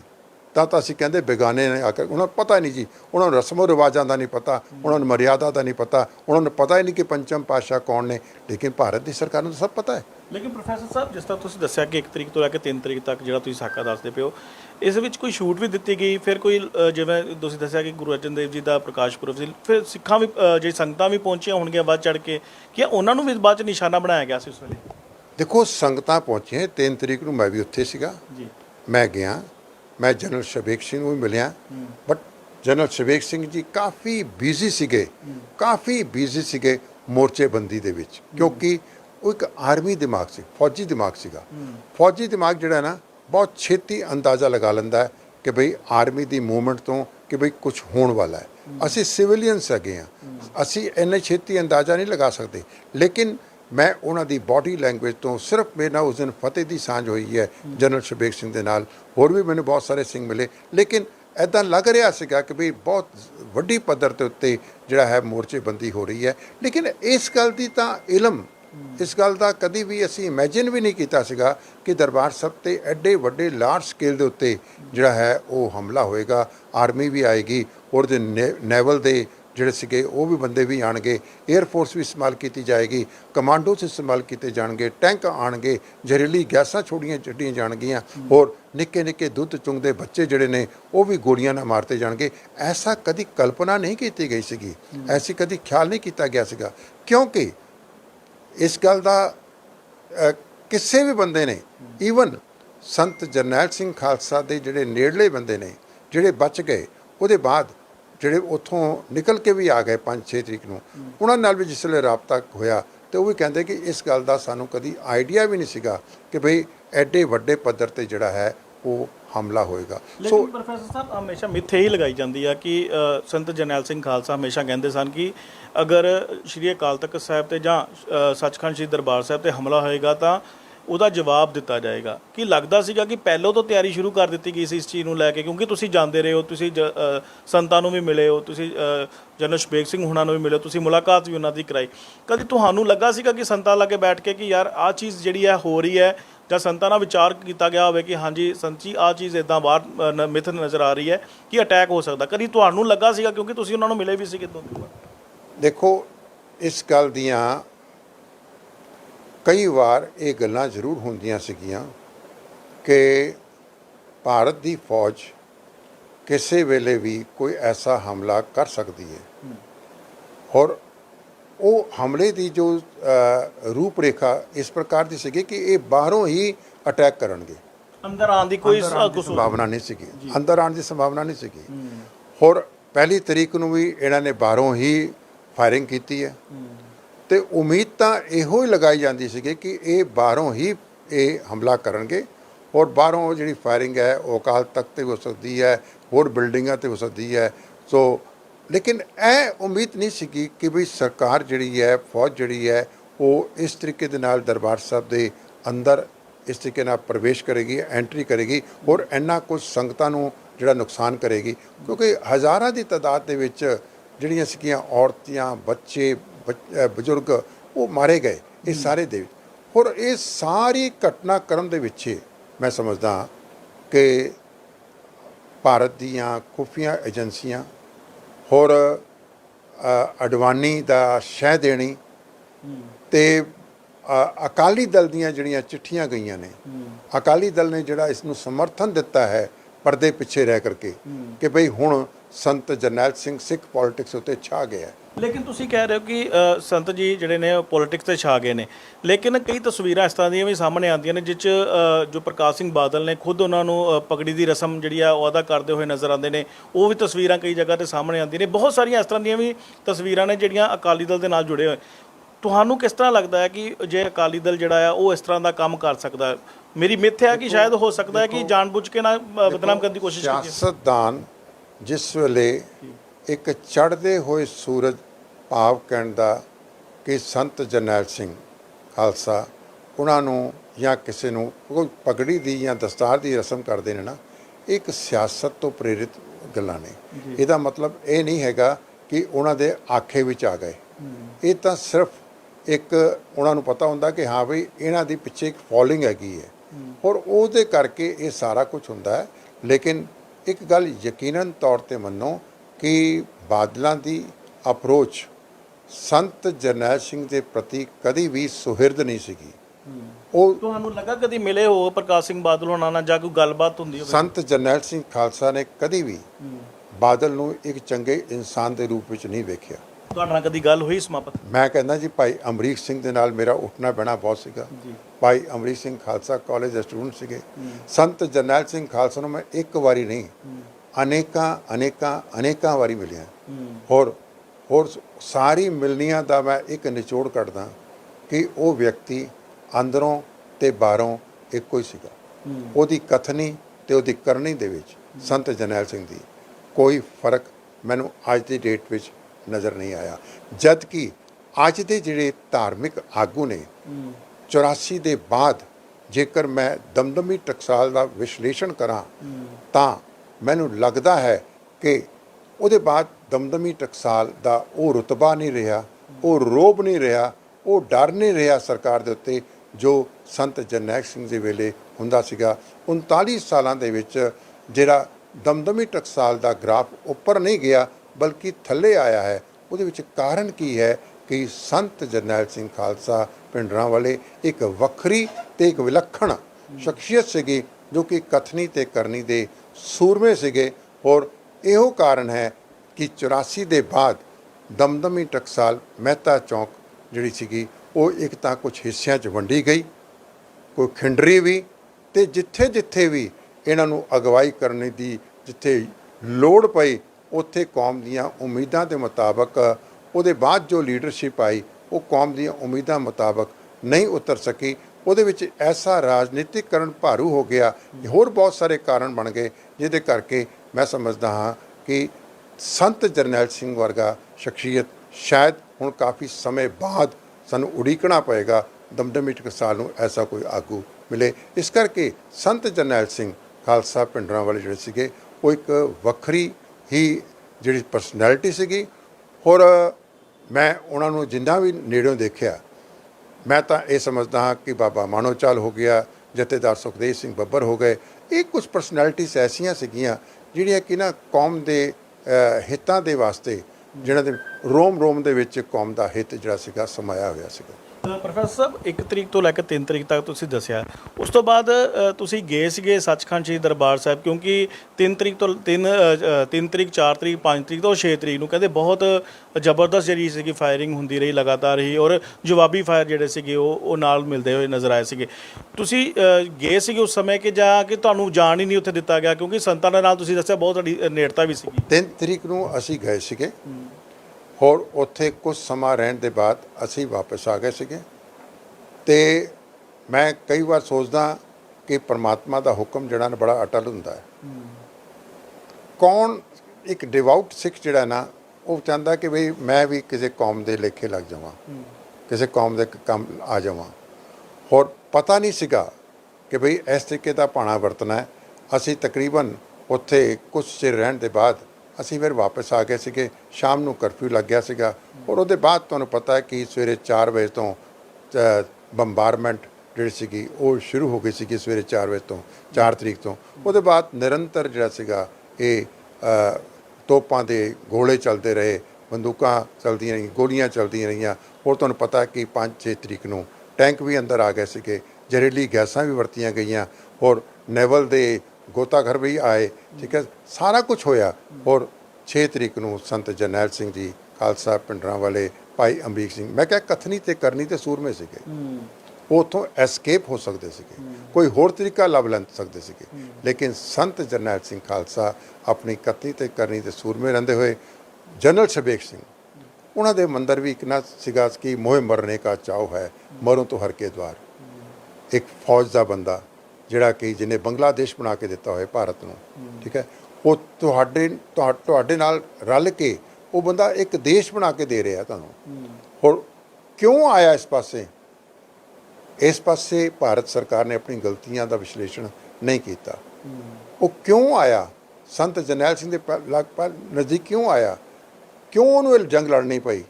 ਤਾਂ ਤਾਂ ਅਸੀਂ ਕਹਿੰਦੇ ਬੇਗਾਨੇ ਨੇ ਆ ਕੇ, ਉਹਨਾਂ ਨੂੰ ਪਤਾ ਨਹੀਂ ਜੀ, ਉਹਨਾਂ ਨੂੰ ਰਸਮੋ ਰਿਵਾਜਾਂ ਦਾ ਨਹੀਂ ਪਤਾ, ਉਹਨਾਂ ਨੂੰ ਮਰਿਆਦਾ ਦਾ ਨਹੀਂ ਪਤਾ, ਉਹਨਾਂ ਨੂੰ ਪਤਾ ਹੀ ਨਹੀਂ ਕਿ ਪੰਚਮ ਪਾਤਸ਼ਾਹ ਕੌਣ ਨੇ, ਲੇਕਿਨ ਭਾਰਤ ਦੀ ਸਰਕਾਰ ਨੂੰ ਸਭ ਪਤਾ ਹੈ। ਲੇਕਿਨ ਪ੍ਰੋਫੈਸਰ ਸਾਹਿਬ, ਜਿਸ ਤਰ੍ਹਾਂ ਤੁਸੀਂ ਦੱਸਿਆ ਕਿ 1 ਤਰੀਕ ਤੋਂ ਲੈ ਕੇ 3 ਤਰੀਕ ਤੱਕ ਜਿਹੜਾ ਤੁਸੀਂ ਸਾਕਾ ਦੱਸਦੇ ਪਿਓ ਇਸ ਵਿੱਚ ਕੋਈ ਛੂਟ ਵੀ ਦਿੱਤੀ ਗਈ ਫਿਰ ਕੋਈ ਅ, ਜਿਵੇਂ ਤੁਸੀਂ ਦੱਸਿਆ ਕਿ ਗੁਰੂ ਅਰਜਨ ਦੇਵ ਜੀ ਦਾ ਪ੍ਰਕਾਸ਼ ਪੁਰਬ ਸੀ ਫਿਰ ਸਿੱਖਾਂ ਵੀ ਅ, ਜਿਹੜੀ ਸੰਗਤਾਂ ਵੀ ਪਹੁੰਚੀਆਂ ਹੋਣਗੀਆਂ ਵੱਧ ਚੜ ਕੇ ਕਿ ਉਹਨਾਂ ਨੂੰ ਵੀ ਬਾਅਦ ਚ ਨਿਸ਼ਾਨਾ ਬਣਾਇਆ ਗਿਆ ਸੀ ਉਸ ਵੇਲੇ? ਦੇਖੋ ਸੰਗਤਾਂ ਪਹੁੰਚੀਆਂ 3 ਤਰੀਕ ਨੂੰ ਮੈਂ ਵੀ ਉੱਥੇ ਸੀਗਾ। ਜੀ। ਮੈਂ ਗਿਆ ਮੈਂ ਜਨਰਲ ਸ਼ਬੇਕ ਸਿੰਘ ਨੂੰ ਵੀ ਮਿਲਿਆ but general Shabeg Singh ji coffee busy ਸੀਗੇ ਕਾਫੀ ਬਿਜ਼ੀ ਸੀਗੇ ਮੋਰਚੇਬੰਦੀ ਦੇ ਵਿੱਚ ਕਿਉਂਕਿ ਉਹ ਇੱਕ ਆਰਮੀ ਦਿਮਾਗ ਸੀ ਫੌਜੀ ਦਿਮਾਗ ਸੀਗਾ। ਫੌਜੀ ਦਿਮਾਗ ਜਿਹੜਾ ਨਾ ਬਹੁਤ ਛੇਤੀ ਅੰਦਾਜ਼ਾ ਲਗਾ ਲੈਂਦਾ ਹੈ ਕਿ ਭਈ ਆਰਮੀ ਦੀ ਮੂਵਮੈਂਟ ਤੋਂ ਕਿ ਭਈ ਕੁਝ ਹੋਣ ਵਾਲਾ ਹੈ। ਅਸੀਂ ਸਿਵਿਲੀਅਨਸ ਹੈਗੇ ਆ ਅਸੀਂ ਇੰਨੇ ਛੇਤੀ ਅੰਦਾਜ਼ਾ ਨਹੀਂ ਲਗਾ ਸਕਦੇ। ਲੇਕਿਨ ਮੈਂ ਉਹਨਾਂ ਦੀ ਬਾਡੀ ਲੈਂਗੁਏਜ ਤੋਂ ਸਿਰਫ ਮੇਰੇ ਨਾਲ ਉਸ ਦਿਨ ਫਤਿਹ ਦੀ ਸਾਂਝ ਹੋਈ ਹੈ, ਜਨਰਲ ਸ਼ਬੇਗ ਸਿੰਘ ਦੇ ਨਾਲ। ਹੋਰ ਵੀ ਮੈਨੂੰ ਬਹੁਤ ਸਾਰੇ ਸਿੰਘ ਮਿਲੇ। ਲੇਕਿਨ ਐਦਾਂ ਲੱਗ ਰਿਹਾ ਸੀਗਾ ਕਿ ਵੀ ਬਹੁਤ ਵੱਡੀ ਪੱਧਰ ਦੇ ਉੱਤੇ ਜਿਹੜਾ ਹੈ ਮੋਰਚੇਬੰਦੀ ਹੋ ਰਹੀ ਹੈ। ਲੇਕਿਨ ਇਸ ਗੱਲ ਦੀ ਤਾਂ ਇਲਮ ਇਸ ਗੱਲ ਦਾ ਕਦੀ ਵੀ ਅਸੀਂ ਇਮੇਜਿਨ ਵੀ ਨਹੀਂ ਕੀਤਾ ਸੀਗਾ ਕਿ ਦਰਬਾਰ ਸਾਹਿਬ ਤੇ ਐਡੇ ਵੱਡੇ ਲਾਰਜ ਸਕੇਲ ਦੇ ਉੱਤੇ ਜਿਹੜਾ ਹੈ ਉਹ ਹਮਲਾ ਹੋਏਗਾ ਆਰਮੀ ਵੀ ਆਏਗੀ ਔਰ ਦੇ ਨੇਵਲ ਦੇ ਜਿਹੜੇ ਸੀਗੇ ਉਹ ਵੀ ਬੰਦੇ ਵੀ ਆਣਗੇ 에ਅਰ ਫੋਰਸ ਵੀ ਇਸਤੇਮਾਲ ਕੀਤੀ ਜਾਏਗੀ ਕਮਾਂਡੋਸ ਇਸਤੇਮਾਲ ਕੀਤੇ ਜਾਣਗੇ ਟੈਂਕ ਆਣਗੇ ਜ਼ਹਿਰੀਲੀ ਗੈਸਾਂ ਛੋੜੀਆਂ ਛੱਡੀਆਂ ਜਾਣਗੀਆਂ ਔਰ ਨਿੱਕੇ ਨਿੱਕੇ ਦੁੱਧ ਚੁੰਗਦੇ ਬੱਚੇ ਜਿਹੜੇ ਨੇ ਉਹ ਵੀ ਗੋਲੀਆਂ ਨਾਲ ਮਾਰਤੇ ਜਾਣਗੇ। ਐਸਾ ਕਦੀ ਕਲਪਨਾ ਨਹੀਂ ਕੀਤੀ ਗਈ ਸੀਗੀ। ਐਸੀ ਕਦੀ ਖਿਆਲ ਨਹੀਂ ਕੀਤਾ ਗਿਆ ਸੀਗਾ। ਕਿਉਂਕਿ ਇਸ ਗੱਲ ਦਾ ਕਿਸੇ ਵੀ ਬੰਦੇ ਨੇ ਈਵਨ ਸੰਤ ਜਰਨੈਲ ਸਿੰਘ ਖਾਲਸਾ ਦੇ ਜਿਹੜੇ ਨੇੜਲੇ ਬੰਦੇ ਨੇ, ਜਿਹੜੇ ਬਚ ਗਏ, ਉਹਦੇ ਬਾਅਦ ਜਿਹੜੇ ਉੱਥੋਂ ਨਿਕਲ ਕੇ ਵੀ ਆ ਗਏ 5-6 ਤਰੀਕ ਨੂੰ, ਉਹਨਾਂ ਨਾਲ ਵੀ ਜਿਸ ਵੇਲੇ ਰਾਬਤਾ ਹੋਇਆ, ਤੇ ਉਹ ਵੀ ਕਹਿੰਦੇ ਕਿ ਇਸ ਗੱਲ ਦਾ ਸਾਨੂੰ ਕਦੀ ਆਈਡੀਆ ਵੀ ਨਹੀਂ ਸੀਗਾ ਕਿ ਭਈ ਐਡੇ ਵੱਡੇ ਪੱਧਰ ਤੇ ਜਿਹੜਾ ਹੈ ਉਹ ਹਮਲਾ ਹੋਏਗਾ। ਲੇਕਿਨ ਪ੍ਰੋਫੈਸਰ ਸਾਹਿਬ ਹਮੇਸ਼ਾ ਮਿੱਥੇ ਹੀ ਲਗਾਈ ਜਾਂਦੀ ਆ ਕਿ ਅ, ਸੰਤ ਜਰਨੈਲ ਸਿੰਘ ਖਾਲਸਾ ਹਮੇਸ਼ਾ ਕਹਿੰਦੇ ਸਨ ਕਿ ਅਗਰ ਸ਼੍ਰੀ ਅਕਾਲ ਤਖਤ ਸਾਹਿਬ ਤੇ ਜਾਂ ਅ, ਸੱਚਖੰਡ ਸ਼੍ਰੀ ਦਰਬਾਰ ਸਾਹਿਬ ਤੇ ਹਮਲਾ ਹੋਏਗਾ ਤਾਂ ਉਹਦਾ ਜਵਾਬ ਦਿੱਤਾ ਜਾਏਗਾ। ਕੀ ਲੱਗਦਾ ਸੀਗਾ ਕਿ ਪਹਿਲਾਂ ਤੋਂ ਤਿਆਰੀ ਸ਼ੁਰੂ ਕਰ ਦਿੱਤੀ ਗਈ ਸੀ ਇਸ ਚੀਜ਼ ਨੂੰ ਲੈ ਕੇ? ਕਿਉਂਕਿ ਤੁਸੀਂ ਜਾਂਦੇ ਰਹੇ ਹੋ ਤੁਸੀਂ ਜ- ਅ, ਸੰਤਾਂ ਨੂੰ ਵੀ ਮਿਲੇ ਹੋ ਤੁਸੀਂ ਅ, ਜਨਰਲ ਸ਼ਬੇਗ ਸਿੰਘ ਹੁਣਾਂ ਨੂੰ ਵੀ ਮਿਲੇ ਹੋ, ਤੁਸੀਂ ਮੁਲਾਕਾਤ ਵੀ ਉਹਨਾਂ ਦੀ ਕਰਾਈ। ਕਦੀ ਤੁਹਾਨੂੰ ਲੱਗਾ ਸੀਗਾ ਕਿ ਸੰਤਾਂ ਲਾਗੇ ਬੈਠ ਕੇ ਕਿ ਯਾਰ ਆਹ ਚੀਜ਼ ਜਿਹੜੀ ਹੈ ਹੋ ਰਹੀ ਹੈ ਜਾਂ ਸੰਤਾਂ ਨਾਲ ਵਿਚਾਰ ਕੀਤਾ ਗਿਆ ਹੋਵੇ ਕਿ ਹਾਂਜੀ ਜੀ ਆਹ ਚੀਜ਼ ਇਦਾਂ ਬਾਹਰ ਮਿੱਥ ਨਜ਼ਰ ਆ ਰਹੀ ਹੈ ਕਿ ਅਟੈਕ ਹੋ ਸਕਦਾ। ਕਦੀ ਤੁਹਾਨੂੰ ਲੱਗਾ ਸੀਗਾ ਕਿਉਂਕਿ ਤੁਸੀਂ ਉਹਨਾਂ ਨੂੰ ਮਿਲੇ ਵੀ ਸੀ ਕਿਦੋਂ ਦੇਖੋ ਇਸ ਗੱਲ ਦੀਆਂ ਕਈ ਵਾਰ ਇਹ ਗੱਲਾਂ ਜ਼ਰੂਰ ਹੁੰਦੀਆਂ ਸੀਗੀਆਂ ਕਿ ਭਾਰਤ ਦੀ ਫੌਜ ਕਿਸੇ ਵੇਲੇ ਵੀ ਕੋਈ ਐਸਾ ਹਮਲਾ ਕਰ ਸਕਦੀ ਹੈ। ਔਰ ਉਹ ਹਮਲੇ ਦੀ ਜੋ ਅ, ਰੂਪਰੇਖਾ ਇਸ ਪ੍ਰਕਾਰ ਦੀ ਸੀਗੀ ਕਿ ਇਹ ਬਾਹਰੋਂ ਹੀ ਅਟੈਕ ਕਰਨਗੇ। ਅੰਦਰ ਆਉਣ ਦੀ ਕੋਈ ਸੰਭਾਵਨਾ ਨਹੀਂ ਸੀਗੀ। ਅੰਦਰ ਆਉਣ ਦੀ ਸੰਭਾਵਨਾ ਨਹੀਂ ਸੀਗੀ। ਹੋਰ ਪਹਿਲੀ ਤਰੀਕ ਨੂੰ ਵੀ ਇਹਨਾਂ ਨੇ ਬਾਹਰੋਂ ਹੀ ਫਾਇਰਿੰਗ ਕੀਤੀ ਹੈ। ਤੇ ਉਮੀਦ ਤਾਂ ਇਹੋ ਹੀ ਲਗਾਈ ਜਾਂਦੀ ਸੀਗੀ ਕਿ ਇਹ ਬਾਹਰੋਂ ਹੀ ਇਹ ਹਮਲਾ ਕਰਨਗੇ। ਔਰ ਬਾਹਰੋਂ ਜਿਹੜੀ ਫਾਇਰਿੰਗ ਹੈ ਉਹ ਅਕਾਲ ਤਖਤ ਤੇ ਹੋ ਸਕਦੀ ਹੈ ਹੋਰ ਬਿਲਡਿੰਗਾਂ ਤੇ ਹੋ ਸਕਦੀ ਹੈ। ਸੋ ਲੇਕਿਨ ਇਹ ਉਮੀਦ ਨਹੀਂ ਸੀਗੀ ਕਿ ਵੀ ਸਰਕਾਰ ਜਿਹੜੀ ਹੈ ਫੌਜ ਜਿਹੜੀ ਹੈ ਉਹ ਇਸ ਤਰੀਕੇ ਦੇ ਨਾਲ ਦਰਬਾਰ ਸਾਹਿਬ ਦੇ ਅੰਦਰ ਇਸ ਤਰੀਕੇ ਨਾਲ ਪ੍ਰਵੇਸ਼ ਕਰੇਗੀ ਐਂਟਰੀ ਕਰੇਗੀ ਔਰ ਇੰਨਾ ਕੁਝ ਸੰਗਤਾਂ ਨੂੰ ਜਿਹੜਾ ਨੁਕਸਾਨ ਕਰੇਗੀ। ਕਿਉਂਕਿ ਹਜ਼ਾਰਾਂ ਦੀ ਤਾਦਾਦ ਦੇ ਵਿੱਚ ਜਿਹੜੀਆਂ ਸੀਗੀਆਂ ਔਰਤਾਂ ਬੱਚੇ ਬਜ਼ੁਰਗ ਉਹ ਮਾਰੇ ਗਏ ਇਹ ਸਾਰੇ ਦੇ ਔਰ ਇਹ ਸਾਰੀ ਘਟਨਾਕ੍ਰਮ ਦੇ ਵਿੱਚ ਮੈਂ ਸਮਝਦਾ ਕਿ ਭਾਰਤ ਦੀਆਂ ਖੁਫੀਆ ਏਜੰਸੀਆਂ ਹੋਰ ਅਡਵਾਨੀ ਦਾ ਸ਼ਹਿ ਦੇਣੀ ਤੇ ਅਕਾਲੀ ਦਲ ਦੀਆਂ ਜਿਹੜੀਆਂ ਚਿੱਠੀਆਂ ਗਈਆਂ ਨੇ ਅਕਾਲੀ ਦਲ ਨੇ ਜਿਹੜਾ ਇਸ ਨੂੰ ਸਮਰਥਨ ਦਿੱਤਾ ਹੈ ਪਰਦੇ ਪਿੱਛੇ ਰਹਿ ਕਰਕੇ ਕਿ ਭਈ ਹੁਣ ਸੰਤ ਜਰਨੈਲ ਸਿੰਘ ਸਿੱਖ ਪੋਲਿਟਿਕਸ ਉੱਤੇ ਛਾ ਗਿਆ। ਲੇਕਿਨ ਤੁਸੀਂ ਕਹਿ ਰਹੇ ਹੋ ਕਿ ਅ, ਸੰਤ ਜੀ ਜਿਹੜੇ ਨੇ ਪੋਲਿਟਿਕਸ ਤੇ ਛਾ ਗਏ ਨੇ। ਲੇਕਿਨ ਕਈ ਤਸਵੀਰਾਂ ਇਸ ਤਰ੍ਹਾਂ ਦੀਆਂ ਵੀ ਸਾਹਮਣੇ ਆਉਂਦੀਆਂ ਨੇ ਜਿਸ 'ਚ ਅ, ਜੋ ਪ੍ਰਕਾਸ਼ ਸਿੰਘ ਬਾਦਲ ਨੇ ਖੁਦ ਉਹਨਾਂ ਨੂੰ ਅ, ਪਗੜੀ ਦੀ ਰਸਮ ਜਿਹੜੀ ਆ ਉਹ ਅਦਾ ਕਰਦੇ ਹੋਏ ਨਜ਼ਰ ਆਉਂਦੇ ਨੇ। ਉਹ ਵੀ ਤਸਵੀਰਾਂ ਕਈ ਜਗ੍ਹਾ ਤੇ ਸਾਹਮਣੇ ਆਉਂਦੀਆਂ ਨੇ। ਬਹੁਤ ਸਾਰੀਆਂ ਇਸ ਤਰ੍ਹਾਂ ਦੀਆਂ ਵੀ ਤਸਵੀਰਾਂ ਨੇ ਜਿਹੜੀਆਂ ਅਕਾਲੀ ਦਲ ਦੇ ਨਾਲ ਜੁੜੇ ਹੋਏ। ਤੁਹਾਨੂੰ ਕਿਸ ਤਰ੍ਹਾਂ ਲੱਗਦਾ ਹੈ ਕਿ ਜੇ ਅਕਾਲੀ ਦਲ ਜਿਹੜਾ ਆ ਉਹ ਇਸ ਤਰ੍ਹਾਂ ਦਾ ਕੰਮ ਕਰ ਸਕਦਾ ਹੈ? ਮੇਰੀ ਮਿੱਥ ਹੈ ਕਿ ਸ਼ਾਇਦ ਹੋ ਸਕਦਾ ਹੈ ਕਿ ਜਾਣਬੁੱਝ ਕੇ ਨਾ ਅ, ਬਦਨਾਮ ਕਰਨ ਦੀ ਕੋਸ਼ਿਸ਼ ਕੀਤੀ ਸਿਆਸਤਦਾਨ ਜਿਸ ਵੇਲੇ ਇੱਕ ਚੜ੍ਹਦੇ ਹੋਏ ਸੂਰਜ ਭਾਵ ਕਹਿਣ ਦਾ ਕਿ ਸੰਤ ਜਰਨੈਲ ਸਿੰਘ ਖਾਲਸਾ ਉਹਨਾਂ ਨੂੰ ਜਾਂ ਕਿਸੇ ਨੂੰ ਕੋਈ ਪਗੜੀ ਦੀ ਜਾਂ ਦਸਤਾਰ ਦੀ ਰਸਮ ਕਰਦੇ ਨੇ ਨਾ ਇੱਕ ਸਿਆਸਤ ਤੋਂ ਪ੍ਰੇਰਿਤ ਗੱਲਾਂ ਨੇ। ਇਹਦਾ ਮਤਲਬ ਇਹ ਨਹੀਂ ਹੈਗਾ ਕਿ ਉਹਨਾਂ ਦੇ ਆਖੇ ਵਿੱਚ ਆ ਗਏ। ਇਹ ਤਾਂ ਸਿਰਫ ਇੱਕ ਉਹਨਾਂ ਨੂੰ ਪਤਾ ਹੁੰਦਾ ਕਿ ਹਾਂ ਬਈ ਇਹਨਾਂ ਦੀ ਪਿੱਛੇ ਇੱਕ ਫੋਲੋਇੰਗ ਹੈਗੀ ਹੈ। ਔਰ ਉਹਦੇ ਕਰਕੇ ਇਹ ਸਾਰਾ ਕੁਝ ਹੁੰਦਾ ਹੈ। ਲੇਕਿਨ ਇੱਕ ਗੱਲ ਯਕੀਨਨ ਤੌਰ ਤੇ ਮੰਨੋ ਕਿ ਬਾਦਲਾਂ ਦੀ ਅਪਰੋਚ ਸੰਤ ਜਰਨੈਲ ਸਿੰਘ ਦੇ ਪ੍ਰਤੀ ਕਦੀ ਵੀ ਸੁਹਿਰਦ ਨਹੀਂ ਸੀਗੀ। ਉਹ ਤੁਹਾਨੂੰ ਲੱਗਾ ਕਦੀ ਮਿਲੇ ਹੋ ਪ੍ਰਕਾਸ਼ ਸਿੰਘ ਬਾਦਲ ਹੋਣਾ ਨਾਲ ਜਾਂ ਕੋਈ ਗੱਲਬਾਤ ਹੁੰਦੀ ਹੋਵੇ? ਸੰਤ ਜਰਨੈਲ ਸਿੰਘ ਖਾਲਸਾ ਨੇ ਕਦੀ ਵੀ ਬਾਦਲ ਨੂੰ ਇੱਕ ਚੰਗੇ ਇਨਸਾਨ ਦੇ ਰੂਪ ਵਿੱਚ ਨਹੀਂ ਵੇਖਿਆ। ਤੁਹਾਡੇ ਨਾਲ ਕਦੀ ਗੱਲ ਹੋਈ ਸਮਾਪਤ? ਮੈਂ ਕਹਿੰਦਾ ਜੀ ਭਾਈ ਅਮਰੀਕ ਸਿੰਘ ਦੇ ਨਾਲ ਮੇਰਾ ਉੱਠਣਾ ਬਹਿਣਾ ਬਹੁਤ ਸੀਗਾ। ਭਾਈ ਅਮਰੀਕ ਸਿੰਘ ਖਾਲਸਾ ਕਾਲਜ ਦੇ ਸਟੂਡੈਂਟ ਸੀਗੇ। ਸੰਤ ਜਰਨੈਲ ਸਿੰਘ ਖਾਲਸਾ ਨੂੰ ਮੈਂ ਇੱਕ ਵਾਰੀ ਨਹੀਂ ਅਨੇਕਾਂ ਅਨੇਕਾਂ ਅਨੇਕਾਂ ਵਾਰੀ ਮਿਲਿਆ। ਹੋਰ ਹੋਰ ਸਾਰੀ ਮਿਲਨੀਆਂ ਦਾ ਮੈਂ ਇੱਕ ਨਿਚੋੜ ਕੱਢਦਾ ਕਿ ਉਹ ਵਿਅਕਤੀ ਅੰਦਰੋਂ ਤੇ ਬਾਹਰੋਂ ਇੱਕੋ ਹੀ ਸੀਗਾ। ਉਹਦੀ ਕਥਨੀ ਤੇ ਉਹਦੀ ਕਰਨੀ ਦੇ ਵਿੱਚ ਸੰਤ ਜਰਨੈਲ ਸਿੰਘ ਦੀ ਕੋਈ ਫ਼ਰਕ ਮੈਨੂੰ ਅੱਜ ਦੀ ਡੇਟ ਵਿੱਚ ਨਜ਼ਰ ਨਹੀਂ ਆਇਆ। ਜਦ ਕਿ ਅੱਜ ਦੇ ਜਿਹੜੇ ਧਾਰਮਿਕ ਆਗੂ ਨੇ 84 ਦੇ ਬਾਅਦ ਜੇਕਰ ਮੈਂ ਦਮਦਮੀ ਟਕਸਾਲ ਦਾ ਵਿਸ਼ਲੇਸ਼ਣ ਕਰਾਂ, ਤਾਂ ਮੈਨੂੰ ਲੱਗਦਾ ਹੈ ਕਿ ਉਹਦੇ ਬਾਅਦ ਦਮਦਮੀ ਟਕਸਾਲ ਦਾ ਉਹ ਰੁਤਬਾ ਨਹੀਂ ਰਿਹਾ, ਉਹ ਰੋਬ ਨਹੀਂ ਰਿਹਾ, ਉਹ ਡਰ ਨਹੀਂ ਰਿਹਾ ਸਰਕਾਰ ਦੇ ਉੱਤੇ, ਜੋ ਸੰਤ ਜਰਨੈਕ ਸਿੰਘ ਦੇ ਵੇਲੇ ਹੁੰਦਾ ਸੀਗਾ। 39 ਸਾਲਾਂ ਦੇ ਵਿੱਚ ਜਿਹੜਾ ਦਮਦਮੀ ਟਕਸਾਲ ਦਾ ਗ੍ਰਾਫ ਉੱਪਰ ਨਹੀਂ ਗਿਆ ਬਲਕਿ ਥੱਲੇ ਆਇਆ ਹੈ। ਉਹਦੇ ਵਿੱਚ ਕਾਰਨ ਕੀ ਹੈ ਕਿ ਸੰਤ ਜਰਨੈਲ ਸਿੰਘ ਖਾਲਸਾ ਪਿੰਡਰਾਂ ਵਾਲੇ ਇੱਕ ਵੱਖਰੀ ਤੇ ਇੱਕ ਵਿਲੱਖਣ ਸ਼ਖਸੀਅਤ ਸੀਗੀ, ਜੋ ਕਿ ਕਥਨੀ ਤੇ ਕਰਨੀ ਦੇ ਸੂਰਮੇ ਸੀਗੇ। ਔਰ ਇਹੋ ਕਾਰਨ ਹੈ ਕਿ 84 ਦੇ ਬਾਅਦ ਦਮਦਮੀ ਟਕਸਾਲ ਮਹਿਤਾ ਚੌਕ ਜਿਹੜੀ ਸੀਗੀ, ਉਹ ਇੱਕ ਤਾਂ ਕੁਝ ਹਿੱਸਿਆਂ 'ਚ ਵੰਡੀ ਗਈ, ਕੋਈ ਖਿੰਡਰੀ ਵੀ ਤੇ ਜਿੱਥੇ ਜਿੱਥੇ ਵੀ ਇਹਨਾਂ ਨੂੰ ਅਗਵਾਈ ਕਰਨ ਦੀ ਜਿੱਥੇ ਲੋੜ ਪਈ ਉੱਥੇ ਕੌਮ ਦੀਆਂ ਉਮੀਦਾਂ ਦੇ ਮੁਤਾਬਕ, ਉਹਦੇ ਬਾਅਦ ਜੋ ਲੀਡਰਸ਼ਿਪ ਆਈ, ਉਹ ਕੌਮ ਦੀਆਂ ਉਮੀਦਾਂ ਮੁਤਾਬਕ ਨਹੀਂ ਉਤਰ ਸਕੀ। ਉਹਦੇ ਵਿੱਚ ਐਸਾ ਰਾਜਨੀਤਿਕਰਨ ਭਾਰੂ ਹੋ ਗਿਆ, ਹੋਰ ਬਹੁਤ ਸਾਰੇ ਕਾਰਨ ਬਣ ਗਏ, ਜਿਹਦੇ ਕਰਕੇ ਮੈਂ ਸਮਝਦਾ ਹਾਂ ਕਿ ਸੰਤ ਜਰਨੈਲ ਸਿੰਘ ਵਰਗਾ ਸ਼ਖਸੀਅਤ ਸ਼ਾਇਦ ਹੁਣ ਕਾਫੀ ਸਮੇਂ ਬਾਅਦ ਸਾਨੂੰ ਉਡੀਕਣਾ ਪਏਗਾ, ਦਮਦਮੀ ਟਕਸਾਲ ਨੂੰ ਐਸਾ ਕੋਈ ਆਗੂ ਮਿਲੇ। ਇਸ ਕਰਕੇ ਸੰਤ ਜਰਨੈਲ ਸਿੰਘ ਖਾਲਸਾ ਪਿੰਡਰਾਂ ਵਾਲੇ ਜਿਹੜੇ ਸੀਗੇ, ਉਹ ਇੱਕ ਵੱਖਰੀ ਹੀ ਜਿਹੜੀ ਪਰਸਨੈਲਿਟੀ ਸੀਗੀ ਔਰ ਮੈਂ ਉਹਨਾਂ ਨੂੰ ਜਿੰਨਾ ਵੀ ਨੇੜਿਓਂ ਦੇਖਿਆ, ਮੈਂ ਤਾਂ ਇਹ ਸਮਝਦਾ ਹਾਂ ਕਿ ਬਾਬਾ ਮਾਨੋਚਾਲ ਹੋ ਗਿਆ, ਜਥੇਦਾਰ ਸੁਖਦੇਵ ਸਿੰਘ ਬੱਬਰ ਹੋ ਗਏ, ਇਹ ਕੁਝ ਪਰਸਨੈਲਿਟੀਜ਼ ਐਸੀਆਂ ਸੀਗੀਆਂ ਜਿਹੜੀਆਂ ਕਿ ਨਾ ਕੌਮ ਦੇ ਹਿੱਤਾਂ ਦੇ ਵਾਸਤੇ, ਜਿਹਨਾਂ ਦੇ ਰੋਮ ਰੋਮ ਦੇ ਵਿੱਚ ਕੌਮ ਦਾ ਹਿੱਤ ਜਿਹੜਾ ਸੀਗਾ, ਸਮਾਇਆ ਹੋਇਆ ਸੀਗਾ। ਪ੍ਰੋਫੈਸਰ ਸਾਹਿਬ 1 ਤਰੀਕ ਤੋਂ ਲੈ ਕੇ 3 ਤਰੀਕ ਤੱਕ ਤੁਸੀਂ ਦੱਸਿਆ। ਉਸ ਤੋਂ ਬਾਅਦ ਅ, ਤੁਸੀਂ ਗਏ ਸੀਗੇ ਸੱਚਖੰਡ ਸ੍ਰੀ ਦਰਬਾਰ ਸਾਹਿਬ ਕਿਉਂਕਿ 3 ਤਰੀਕ ਤੋਂ 3 3 ਤਰੀਕ 4 ਤਰੀਕ 5 ਤਰੀਕ ਤੋਂ 6 ਤਰੀਕ ਨੂੰ ਕਹਿੰਦੇ ਬਹੁਤ ਜ਼ਬਰਦਸਤ ਜਿਹੜੀ ਸੀਗੀ ਫਾਇਰਿੰਗ ਹੁੰਦੀ ਰਹੀ ਲਗਾਤਾਰ ਹੀ ਔਰ ਜਵਾਬੀ ਫਾਇਰ ਜਿਹੜੇ ਸੀਗੇ ਉਹ ਉਹ ਨਾਲ ਮਿਲਦੇ ਹੋਏ ਨਜ਼ਰ ਆਏ ਸੀਗੇ। ਤੁਸੀਂ ਅ, ਗਏ ਸੀਗੇ ਉਸ ਸਮੇਂ ਕਿ ਜਾਂ ਕਿ ਤੁਹਾਨੂੰ ਜਾਣ ਹੀ ਨਹੀਂ ਉੱਥੇ ਦਿੱਤਾ ਗਿਆ? ਕਿਉਂਕਿ ਸੰਤਾਂ ਦੇ ਨਾਲ ਤੁਸੀਂ ਦੱਸਿਆ ਬਹੁਤ ਤੁਹਾਡੀ ਅ, ਨੇੜਤਾ ਵੀ ਸੀਗੀ। 3 ਤਰੀਕ ਨੂੰ ਅਸੀਂ ਗਏ ਸੀਗੇ। ਹੋਰ ਉੱਥੇ ਕੁਝ ਸਮਾਂ ਰਹਿਣ ਦੇ ਬਾਅਦ ਅਸੀਂ ਵਾਪਸ ਆ ਗਏ ਸੀਗੇ। ਤੇ ਮੈਂ ਕਈ ਵਾਰ ਸੋਚਦਾ ਕਿ ਪ੍ਰਮਾਤਮਾ ਦਾ ਹੁਕਮ ਜਿਹੜਾ ਨਾ ਬੜਾ ਅਟਲ ਹੁੰਦਾ ਹੈ। ਕੌਣ ਇੱਕ ਡਿਵਾਊਟ ਸਿੱਖ ਜਿਹੜਾ ਨਾ, ਉਹ ਚਾਹੁੰਦਾ ਕਿ ਵੀ ਮੈਂ ਵੀ ਕਿਸੇ ਕੌਮ ਦੇ ਲੇਖੇ ਲੱਗ ਜਾਵਾਂ, ਕਿਸੇ ਕੌਮ ਦੇ ਕੰਮ ਆ ਜਾਵਾਂ। ਹੋਰ ਪਤਾ ਨਹੀਂ ਸੀਗਾ ਕਿ ਭਈ ਇਸ ਤਰੀਕੇ ਦਾ ਪਾਣਾ ਵਰਤਣਾ ਅਸੀਂ ਤਕਰੀਬਨ ਉੱਥੇ ਕੁਝ ਚਿਰ ਰਹਿਣ ਦੇ ਬਾਅਦ ਅਸੀਂ ਫਿਰ ਵਾਪਸ ਆ ਗਏ ਸੀਗੇ, ਸ਼ਾਮ ਨੂੰ ਕਰਫਿਊ ਲੱਗ ਗਿਆ ਸੀਗਾ। ਔਰ ਉਹਦੇ ਬਾਅਦ ਤੁਹਾਨੂੰ ਪਤਾ ਹੈ ਕਿ ਸਵੇਰੇ 4 ਵਜੇ ਤੋਂ ਬੰਬਾਰਮੈਂਟ ਜਿਹੜੀ ਸੀਗੀ, ਉਹ ਸ਼ੁਰੂ ਹੋ ਗਈ ਸੀਗੀ ਸਵੇਰੇ 4 ਵਜੇ ਤੋਂ 4 ਤਰੀਕ ਤੋਂ। ਉਹਦੇ ਬਾਅਦ ਨਿਰੰਤਰ ਜਿਹੜਾ ਸੀਗਾ, ਇਹ ਤੋਪਾਂ ਦੇ ਗੋਲੇ ਚੱਲਦੇ ਰਹੇ, ਬੰਦੂਕਾਂ ਚੱਲਦੀਆਂ ਰਹੀਆਂ, ਗੋਲੀਆਂ ਚੱਲਦੀਆਂ ਰਹੀਆਂ। ਹੋਰ ਤੁਹਾਨੂੰ ਪਤਾ ਕਿ 5-6 ਤਰੀਕ ਨੂੰ ਟੈਂਕ ਵੀ ਅੰਦਰ ਆ ਗਏ ਸੀਗੇ, ਜ਼ਹਿਰੀਲੀ ਗੈਸਾਂ ਵੀ ਵਰਤੀਆਂ ਗਈਆਂ। ਔਰ ਨੇਵਲ ਦੇ ਗੋਤਾਖਰ ਵੀ ਆਏ ਠੀਕ ਹੈ ਸਾਰਾ ਕੁਝ ਹੋਇਆ। ਔਰ 6 ਤਰੀਕ ਨੂੰ ਸੰਤ ਜਰਨੈਲ ਸਿੰਘ ਜੀ ਖਾਲਸਾ ਪਿੰਡਰਾਂ ਵਾਲੇ ਭਾਈ ਅੰਬੀਕ ਸਿੰਘ ਮੈਂ ਕਿਹਾ ਕਥਨੀ ਤੇ ਕਰਨੀ ਤੇ ਸੂਰਮੇ ਸੀਗੇ। ਉਹ ਉੱਥੋਂ ਐਸਕੇਪ ਹੋ ਸਕਦੇ ਸੀਗੇ। ਕੋਈ ਹੋਰ ਤਰੀਕਾ ਲੱਭ ਲੈ ਸਕਦੇ ਸੀਗੇ। ਲੇਕਿਨ ਸੰਤ ਜਰਨੈਲ ਸਿੰਘ ਖਾਲਸਾ ਆਪਣੀ ਕਥਨੀ ਤੇ ਕਰਨੀ ਤੇ ਸੂਰਮੇ ਰਹਿੰਦੇ ਹੋਏ ਜਨਰਲ ਸ਼ਬੇਕ ਸਿੰਘ ਉਹਨਾਂ ਦੇ ਮੰਦਰ ਵੀ ਇੱਕ ਨਾ ਸੀਗਾ ਕਿ ਮੋਹ ਮਰਨੇ ਕਾ ਚਾਉ ਹੈ ਮਰੋਂ ਤੋਂ ਹਰ ਕੇ ਦਵਾਰ। ਇੱਕ ਫੌਜ ਦਾ ਬੰਦਾ ਜਿਹੜਾ ਕਿ ਜਿਹਨੇ ਬੰਗਲਾਦੇਸ਼ ਬਣਾ ਕੇ ਦਿੱਤਾ ਹੋਇਆ ਭਾਰਤ ਨੂੰ ਠੀਕ ਹੈ ਉਹ ਤੁਹਾਡੇ ਤੁਹਾ- ਤੁਹਾਡੇ ਨਾਲ ਰਲ ਕੇ ਉਹ ਬੰਦਾ ਇੱਕ ਦੇਸ਼ ਬਣਾ ਕੇ ਦੇ ਰਿਹਾ ਤੁਹਾਨੂੰ। ਹੋਰ ਕਿਉਂ ਆਇਆ ਇਸ ਪਾਸੇ? ਇਸ ਪਾਸੇ ਭਾਰਤ ਸਰਕਾਰ ਨੇ ਆਪਣੀ ਗਲਤੀਆਂ ਦਾ ਵਿਸ਼ਲੇਸ਼ਣ ਨਹੀਂ ਕੀਤਾ। ਉਹ ਕਿਉਂ ਆਇਆ? ਸੰਤ ਜਰਨੈਲ ਸਿੰਘ ਦੇ ਲਗਭਗ ਨਜ਼ਦੀਕ ਕਿਉਂ ਆਇਆ? ਕਿਉਂ ਉਹਨੂੰ ਇਹ ਜੰਗ ਲੜਨੀ ਪਈ?